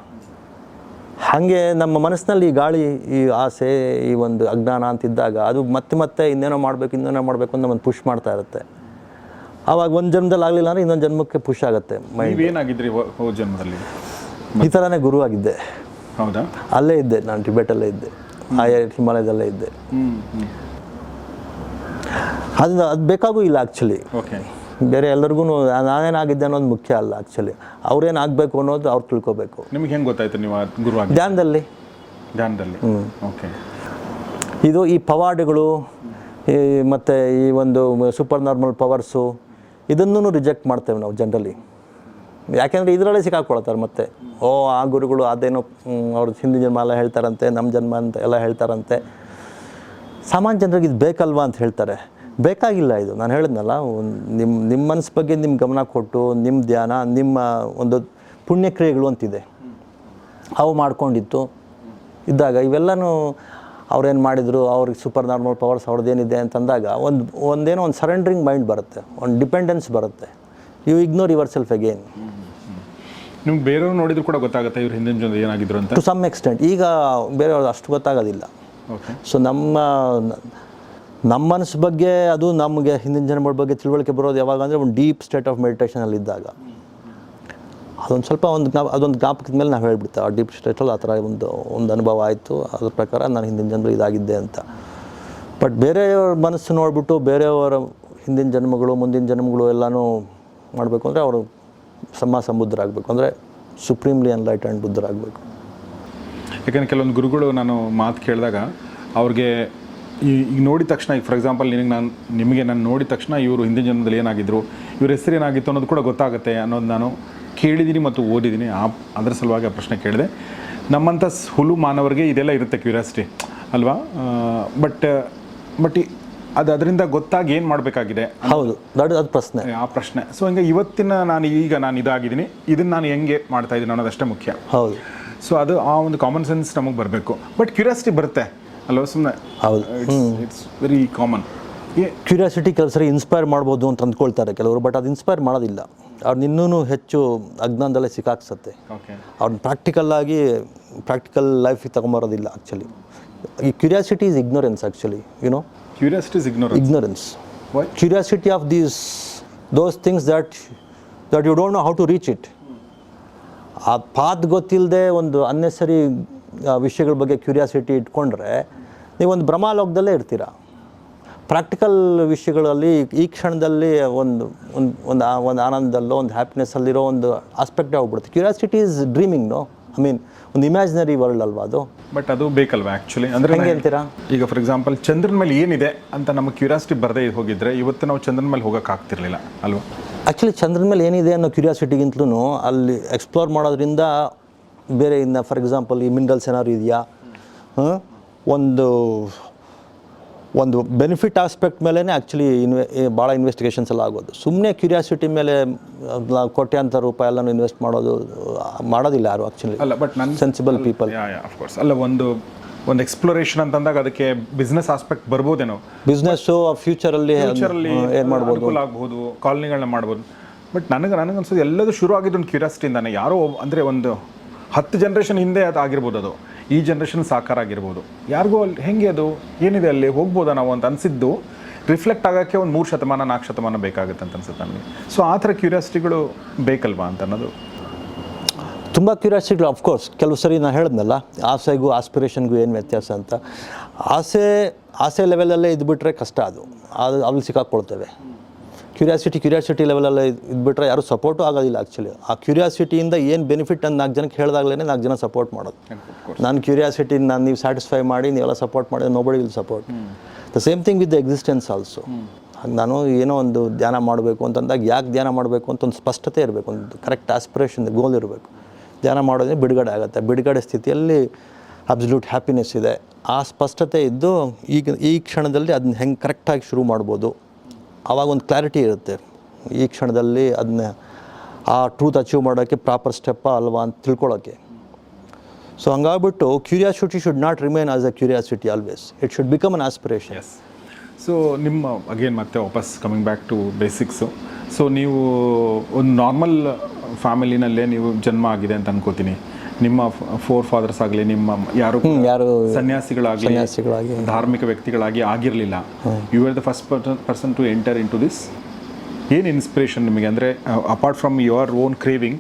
ಹಾಗೆ ನಮ್ಮ ಮನಸ್ಸಿನಲ್ಲಿ ಈ ಗಾಳಿ, ಈ ಆಸೆ, ಈ ಒಂದು ಅಜ್ಞಾನ ಅಂತಿದ್ದಾಗ ಅದು ಮತ್ತೆ ಮತ್ತೆ ಇನ್ನೇನೋ ಮಾಡಬೇಕು ಇನ್ನೇನೋ ಮಾಡಬೇಕು ಅಂತ ನಮ್ಮನ್ನು ಪುಷ್ ಮಾಡ್ತಾ ಇರುತ್ತೆ. ಆವಾಗ ಒಂದು ಜನ್ಮದಲ್ಲಿ ಆಗಲಿಲ್ಲ ಅಂದರೆ ಇನ್ನೊಂದು ಜನ್ಮಕ್ಕೆ ಪುಷ್ ಆಗುತ್ತೆ ಮೈಂಡ್. ನೀವೇನಾಗಿದ್ರಿ ಹೋ- ಜನ್ಮದಲ್ಲಿ? ಈ ಥರನೇ ಗುರು ಆಗಿದ್ದೆ. ಹೌದಾ? ಅಲ್ಲೇ ಇದ್ದೆ ನಾನು ಟಿಬೆಟಲ್ಲೇ ಇದ್ದೆ. ಆಯಾ ಹಿಮಾಲಯದಲ್ಲೇ ಇದ್ದೆ. ಹ್ಮ್ ಅದು ಬೇಕಾಗೂ ಇಲ್ಲ ಆ್ಯಕ್ಚುಲಿ ಓಕೆ ಬೇರೆ ಎಲ್ಲರಿಗೂ ನಾನೇನಾಗಿದ್ದೆ ಅನ್ನೋದು ಮುಖ್ಯ ಅಲ್ಲ ಆ್ಯಕ್ಚುಲಿ ಅವ್ರೇನು ಆಗಬೇಕು ಅನ್ನೋದು ಅವ್ರು ತಿಳ್ಕೊಬೇಕು. ನಿಮ್ಗೆ ಹೆಂಗೆ ಗೊತ್ತಾಯ್ತು ನೀವು ಗುರು ಧ್ಯಾನದಲ್ಲಿ. ಧ್ಯಾನದಲ್ಲಿ? ಓಕೆ ಇದು ಈ ಪವಾಡ್ಗಳು ಈ ಮತ್ತು ಈ ಒಂದು ಸೂಪರ್ ನಾರ್ಮಲ್ ಪವರ್ಸು ಇದನ್ನು ರಿಜೆಕ್ಟ್ ಮಾಡ್ತೇವೆ ನಾವು ಜನರಲಿ ಯಾಕೆಂದರೆ ಇದರಲ್ಲೇ ಸಿಕ್ಕಾಕೊಳ್ತಾರೆ ಮತ್ತೆ. ಓ, ಆ ಗುರುಗಳು ಅದೇನೋ ಅವ್ರ ಹಿಂದಿನ ಜನ್ಮ ಎಲ್ಲ ಹೇಳ್ತಾರಂತೆ ನಮ್ಮ ಜನ್ಮ ಅಂತ ಎಲ್ಲ ಹೇಳ್ತಾರಂತೆ. ಸಾಮಾನ್ಯ ಜನರಿಗೆ ಇದು ಬೇಕಲ್ವಾ ಅಂತ ಹೇಳ್ತಾರೆ. ಬೇಕಾಗಿಲ್ಲ ಇದು. ನಾನು ಹೇಳಿದ್ನಲ್ಲ ನಿಮ್ಮ ನಿಮ್ಮ ಮನಸ್ಸು ಬಗ್ಗೆ ನಿಮ್ಮ ಗಮನ ಕೊಟ್ಟು ನಿಮ್ಮ ಧ್ಯಾನ, ನಿಮ್ಮ ಒಂದು ಪುಣ್ಯಕ್ರಿಯೆಗಳು ಅಂತಿದೆ. ಅವು ಮಾಡ್ಕೊಂಡಿತ್ತು. ಇದ್ದಾಗ ಇವೆಲ್ಲನೂ ಅವ್ರೇನು ಮಾಡಿದರು, ಅವ್ರಿಗೆ ಸೂಪರ್ ನಾರ್ಮಲ್ ಪವರ್ಸ್ ಅವ್ರದ್ದೇನಿದೆ ಅಂತಂದಾಗ ಒಂದು, ಒಂದೇನೋ ಒಂದು ಸರೆಂಡ್ರಿಂಗ್ ಮೈಂಡ್ ಬರುತ್ತೆ. ಒಂದು ಡಿಪೆಂಡೆನ್ಸ್ ಬರುತ್ತೆ. You ignore yourself again ನಿಮ್ಗೆ ಬೇರೆಯವ್ರು ನೋಡಿದ್ರು ಕೂಡ ಗೊತ್ತಾಗುತ್ತೆ ಇವ್ರು ಹಿಂದಿನ ಜನ ಏನಾಗಿದ್ರು ಅಂತ? ಟು ಸಮ್ ಎಕ್ಸ್ಟೆಂಟ್ ಈಗ ಬೇರೆಯವ್ರು ಅಷ್ಟು ಗೊತ್ತಾಗೋದಿಲ್ಲ. ಓಕೆ ಸೊ ನಮ್ಮ ನಮ್ಮ ಮನಸ್ಸು ಬಗ್ಗೆ ಅದು ನಮಗೆ ಹಿಂದಿನ ಜನ್ಮಗಳ ಬಗ್ಗೆ ತಿಳುವಳಿಕೆ ಬರೋದು ಯಾವಾಗ ಅಂದರೆ ಒಂದು ಡೀಪ್ ಸ್ಟೇಟ್ ಆಫ್ ಮೆಡಿಟೇಷನಲ್ಲಿ ಇದ್ದಾಗ ಅದೊಂದು ಸ್ವಲ್ಪ ಒಂದು ಅದೊಂದು ಜ್ಞಾಪಕದ ಮೇಲೆ ನಾವು ಹೇಳ್ಬಿಡ್ತೇವೆ. ಆ ಡೀಪ್ ಸ್ಟೇಟಲ್ಲಿ ಆ ಥರ ಒಂದು ಒಂದು ಅನುಭವ ಆಯಿತು. ಅದ್ರ ಪ್ರಕಾರ ನಾನು ಹಿಂದಿನ ಜನ್ಮ ಇದಾಗಿದ್ದೆ ಅಂತ. ಬಟ್ ಬೇರೆಯವ್ರ ಮನಸ್ಸು ನೋಡಿಬಿಟ್ಟು ಬೇರೆಯವರ ಹಿಂದಿನ ಜನ್ಮಗಳು ಮುಂದಿನ ಜನ್ಮಗಳು ಎಲ್ಲನೂ ಮಾಡಬೇಕು ಅಂದರೆ ಅವರು ಸಮ ಸಮುದ್ರಾಗಬೇಕು ಅಂದರೆ ಸುಪ್ರೀಮ್ಲಿ ಆ್ಯಂಡ್ ಬುದ್ಧರಾಗಬೇಕು. ಯಾಕಂದ್ರೆ ಕೆಲವೊಂದು ಗುರುಗಳು ನಾನು ಮಾತು ಕೇಳಿದಾಗ ಅವ್ರಿಗೆ ಈಗ ನೋಡಿದ ತಕ್ಷಣ, ಈಗ ಫಾರ್ ಎಕ್ಸಾಂಪಲ್ ನಿನಗೆ ನಾನು ನಿಮಗೆ ನಾನು ನೋಡಿದ ತಕ್ಷಣ ಇವರು ಹಿಂದಿನ ಜನ್ಮದಲ್ಲಿ ಏನಾಗಿದ್ರು, ಇವ್ರ ಹೆಸರು ಏನಾಗಿತ್ತು ಅನ್ನೋದು ಕೂಡ ಗೊತ್ತಾಗುತ್ತೆ ಅನ್ನೋದು ನಾನು ಕೇಳಿದ್ದೀನಿ ಮತ್ತು ಓದಿದ್ದೀನಿ. ಆ ಅದರ ಸಲುವಾಗಿ ಆ ಪ್ರಶ್ನೆ ಕೇಳಿದೆ. ನಮ್ಮಂಥ ಹುಲು ಮಾನವರಿಗೆ ಇದೆಲ್ಲ ಇರುತ್ತೆ ಕ್ಯೂರಿಯಾಸಿಟಿ ಅಲ್ವಾ? ಬಟ್ ಬಟ್ ಅದು ಅದರಿಂದ ಗೊತ್ತಾಗಿ ಏನು ಮಾಡಬೇಕಾಗಿದೆ ಹೌದು ದೊಡ್ಡ ಅದು ಪ್ರಶ್ನೆ. ಆ ಪ್ರಶ್ನೆ. ಸೊ ಹಂಗೆ ಇವತ್ತಿನ ನಾನು ಈಗ ನಾನು ಇದಾಗಿದ್ದೀನಿ. ಇದನ್ನು ನಾನು ಹೆಂಗೆ ಮಾಡ್ತಾ ಇದ್ದೀನಿ ಅನ್ನೋದಷ್ಟೇ ಮುಖ್ಯ. ಹೌದು. ಸೊ ಅದು ಆ ಒಂದು ಕಾಮನ್ ಸೆನ್ಸ್ ನಮಗೆ ಬರಬೇಕು. ಬಟ್ ಕ್ಯೂರಿಯಾಸಿಟಿ ಬರುತ್ತೆ. ಅಲ್ವಾ ಸುಮ್ಮನೆ ಹೌದು. ಇಟ್ಸ್ ವೆರಿ ಕಾಮನ್ ಕ್ಯೂರಿಯಾಸಿಟಿ ಕೆಲಸರಿ ಇನ್ಸ್ಪೈರ್ ಮಾಡ್ಬೋದು ಅಂತ ಅಂದ್ಕೊಳ್ತಾರೆ ಕೆಲವರು ಬಟ್ ಅದು ಇನ್ಸ್ಪೈರ್ ಮಾಡೋದಿಲ್ಲ. ಅವ್ರು ಇನ್ನೂ ಹೆಚ್ಚು ಅಜ್ಞಾನದಲ್ಲೇ ಸಿಕ್ಕಾಕ್ಸತ್ತೆ. ಓಕೆ ಅವ್ರನ್ನ ಪ್ರಾಕ್ಟಿಕಲ್ಲಾಗಿ ಪ್ರಾಕ್ಟಿಕಲ್ ಲೈಫಿಗೆ ತಗೊಂಬರೋದಿಲ್ಲ ಆ್ಯಕ್ಚುಲಿ ಈ curiosity is ignorance actually you know curiosity is ignorance. ignorance. Why? curiosity of these those things that that you don't know how to reach it. ಆ ಪಾತ್ ಗೊತ್ತಿಲ್ಲದೆ ಒಂದು ಅನ್ನೆಸರಿ ವಿಷಯಗಳ ಬಗ್ಗೆ ಕ್ಯೂರಿಯಾಸಿಟಿ ಇಟ್ಕೊಂಡ್ರೆ ನೀವೊಂದು ಭ್ರಮಾಲೋಕದಲ್ಲೇ ಇರ್ತೀರ. ಪ್ರಾಕ್ಟಿಕಲ್ ವಿಷಯಗಳಲ್ಲಿ ಈ ಕ್ಷಣದಲ್ಲಿ ಒಂದು ಒಂದು ಒಂದು ಒಂದು ಆನಂದದಲ್ಲೋ ಒಂದು ಹ್ಯಾಪಿನೆಸ್ಸಲ್ಲಿರೋ ಒಂದು ಆಸ್ಪೆಕ್ಟೇ ಆಗ್ಬಿಡುತ್ತೆ curiosity is dreaming no I mean ಒಂದು ಇಮ್ಯಾಜಿನರಿ ವರ್ಲ್ಡ್ ಅಲ್ವಾ ಅದು? ಬಟ್ ಅದು ಬೇಕಲ್ವಾ ಆ್ಯಕ್ಚುಲಿ ಅಂದರೆ ಹೆಂಗೆ ಹೇಳ್ತೀರಾ? ಈಗ ಫಾರ್ ಎಕ್ಸಾಂಪಲ್ ಚಂದ್ರನ ಮೇಲೆ ಏನಿದೆ ಅಂತ ನಮಗೆ ಕ್ಯೂರಿಯಾಸಿಟಿ ಬರದೇ ಹೋಗಿದ್ರೆ ಇವತ್ತು ನಾವು ಚಂದ್ರನ ಮೇಲೆ ಹೋಗಕ್ಕೆ ಆಗ್ತಿರ್ಲಿಲ್ಲ ಅಲ್ವಾ? ಆ್ಯಕ್ಚುಲಿ ಚಂದ್ರನ ಮೇಲೆ ಏನಿದೆ ಅನ್ನೋ ಕ್ಯೂರಿಯಾಸಿಟಿಗಿಂತಲೂ ಅಲ್ಲಿ ಎಕ್ಸ್ಪ್ಲೋರ್ ಮಾಡೋದ್ರಿಂದ ಬೇರೆ ಇನ್ನು ಫಾರ್ ಎಕ್ಸಾಂಪಲ್ ಈ ಮಿನರಲ್ಸ್ ಏನಾದ್ರು ಇದೆಯಾ? ಒಂದು ಒಂದು ಬೆನಿಫಿಟ್ ಆಸ್ಪೆಕ್ಟ್ ಮೇಲೇ ಆ್ಯಕ್ಚುಲಿ ಇನ್ವೆ ಭಾಳ ಇನ್ವೆಸ್ಟಿಗೇಷನ್ಸ್ ಎಲ್ಲ ಆಗೋದು. ಸುಮ್ಮನೆ ಕ್ಯೂರಿಯಾಸಿಟಿ ಮೇಲೆ ಕೋಟ್ಯಾಂತರ ರೂಪಾಯಿ ಎಲ್ಲನೂ ಇನ್ವೆಸ್ಟ್ ಮಾಡೋದು ಮಾಡೋದಿಲ್ಲ ಯಾರು ಆ್ಯಕ್ಚುಲಿ ಅಲ್ಲ ಬಟ್ ನನ್ನ sensible people yeah yeah course ಅಲ್ಲ ಒಂದು ಒಂದು ಎಕ್ಸ್ಪ್ಲೋರೇಷನ್ ಅಂತಂದಾಗ ಅದಕ್ಕೆ ಬಿಸ್ನೆಸ್ ಆಸ್ಪೆಕ್ಟ್ ಬರ್ಬೋದೇನೋ? ಬಿಸ್ನೆಸ್ಸು ಫ್ಯೂಚರಲ್ಲಿ ಫ್ಯೂಚರಲ್ಲಿ ಏನು ಮಾಡ್ಬೋದು? ಆಗ್ಬೋದು ಕಾಲನಿಗಳನ್ನ ಮಾಡ್ಬೋದು. ಬಟ್ ನನಗೆ ನನಗನ್ಸೋದು ಎಲ್ಲದೂ ಶುರು ಆಗಿದ್ದು ಒಂದು ಕ್ಯೂರಿಯಾಸಿಟಿಯಿಂದಾನೆ ಯಾರೋ ಅಂದರೆ ಒಂದು ಹತ್ತು ಜನ್ರೇಷನ್ ಹಿಂದೆ ಅದು ಆಗಿರ್ಬೋದು ಅದು. ಈ ಜನ್ರೇಷನ್ ಸಾಕಾರ ಆಗಿರ್ಬೋದು. ಯಾರಿಗೂ ಅಲ್ಲಿ ಹೆಂಗೆ ಅದು? ಏನಿದೆ ಅಲ್ಲಿ? ಹೋಗ್ಬೋದಾ ನಾವು ಅಂತ ಅನಿಸಿದ್ದು ರಿಫ್ಲೆಕ್ಟ್ ಆಗೋಕ್ಕೆ ಒಂದು ಮೂರು ಶತಮಾನ ನಾಲ್ಕು ಶತಮಾನ ಬೇಕಾಗುತ್ತೆ ಅಂತ ಅನ್ಸುತ್ತೆ ನನಗೆ ಸೊ ಆ ಥರ ಕ್ಯೂರಿಯಾಸಿಟಿಗಳು ಬೇಕಲ್ವಾ ಅಂತ ಅನ್ನೋದು? ತುಂಬ ಕ್ಯೂರಿಯಾಸಿಟಿಗಳು ಅಫ್ಕೋರ್ಸ್ ಕೆಲವು ಸರಿ ನಾನು ಹೇಳಿದ್ನಲ್ಲ, ಆಸೆಗೂ ಆಸ್ಪಿರೇಷನ್ಗೂ ಏನು ವ್ಯತ್ಯಾಸ ಅಂತ. ಆಸೆ ಆಸೆ ಲೆವೆಲಲ್ಲೇ ಇದ್ಬಿಟ್ರೆ ಕಷ್ಟ ಅದು. ಅದು, ಅಲ್ಲಿ ಸಿಕ್ಕಾಕ್ಕೊಳ್ತೇವೆ ಕ್ಯೂರಿಯಾಸಿಟಿ ಕ್ಯೂರಿಯಾಸಿಟಿ ಲೆವೆಲಲ್ಲಿ ಇದ್ಬಿಟ್ರೆ ಯಾರು ಸಪೋರ್ಟು ಆಗೋದಿಲ್ಲ ಆ್ಯಕ್ಚುಲಿ ಆ ಕ್ಯೂರಿಯಾಸಿಟಿಯಿಂದ ಏನು ಬೆನಿಫಿಟ್ ಅಂತ ನಾಲ್ಕು ಜನಕ್ಕೆ ಹೇಳಿದಾಗಲೇ ನಾಲ್ಕು ಜನ ಸಪೋರ್ಟ್ ಮಾಡೋದು. ನಾನು ಕ್ಯೂರಿಯಾಸಿಟಿ ನಾನು ನೀವು ಸ್ಯಾಟಿಸ್ಫೈ ಮಾಡಿ ನೀವೆಲ್ಲ ಸಪೋರ್ಟ್ ಮಾಡಿದ್ರೆ nobody will support the same thing with the existence also ಹಾಗೆ ನಾನು ಏನೋ ಒಂದು ಧ್ಯಾನ ಮಾಡಬೇಕು ಅಂತಂದಾಗ ಯಾಕೆ ಧ್ಯಾನ ಮಾಡಬೇಕು ಅಂತ ಒಂದು ಸ್ಪಷ್ಟತೆ ಇರಬೇಕು ಒಂದು ಕರೆಕ್ಟ್ ಆಸ್ಪಿರೇಷನ್ ಗೋಲ್ ಇರಬೇಕು. ಧ್ಯಾನ ಮಾಡೋದ್ರೆ ಬಿಡುಗಡೆ ಆಗುತ್ತೆ. ಬಿಡುಗಡೆ ಸ್ಥಿತಿಯಲ್ಲಿ ಅಬ್ಸಲ್ಯೂಟ್ ಹ್ಯಾಪಿನೆಸ್ ಇದೆ. ಆ ಸ್ಪಷ್ಟತೆ ಇದ್ದು ಈಗ ಈ ಕ್ಷಣದಲ್ಲಿ ಅದನ್ನ ಹೆಂಗೆ ಕರೆಕ್ಟಾಗಿ ಶುರು ಮಾಡ್ಬೋದು? ಆವಾಗ ಒಂದು ಕ್ಲಾರಿಟಿ ಇರುತ್ತೆ. ಈ ಕ್ಷಣದಲ್ಲಿ ಅದನ್ನ ಆ ಟ್ರೂತ್ ಅಚೀವ್ ಮಾಡೋಕ್ಕೆ ಪ್ರಾಪರ್ ಸ್ಟೆಪ್ಪ ಅಲ್ವಾ ಅಂತ ತಿಳ್ಕೊಳ್ಳೋಕ್ಕೆ so ಹಂಗಾಗ್ಬಿಟ್ಟು curiosity should not remain as a curiosity always it should become an aspiration so ನಿಮ್ಮ ಅಗೇನ್ ಮತ್ತೆ ವಾಪಸ್ coming back to basics so ನೀವು ಒಂದು ನಾರ್ಮಲ್ ಫ್ಯಾಮಿಲಿನಲ್ಲೇ ನೀವು ಜನ್ಮ ಆಗಿದೆ ಅಂತ ಅನ್ಕೋತೀನಿ. ನಿಮ್ಮ ಫೋರ್ ಫಾದರ್ಸ್ ಆಗಲಿ ನಿಮ್ಮ ಯಾರು ಯಾರು ಸನ್ಯಾಸಿಗಳಾಗಲಿ ಸನ್ಯಾಸಿಗಳಾಗಿ. ಧಾರ್ಮಿಕ ವ್ಯಕ್ತಿಗಳಾಗಿ ಆಗಿರಲಿಲ್ಲ. You are the first person to enter into this ಏನು ಇನ್ಸ್ಪಿರೇಷನ್ ನಿಮಗೆ? ಅಂದರೆ apart from your own craving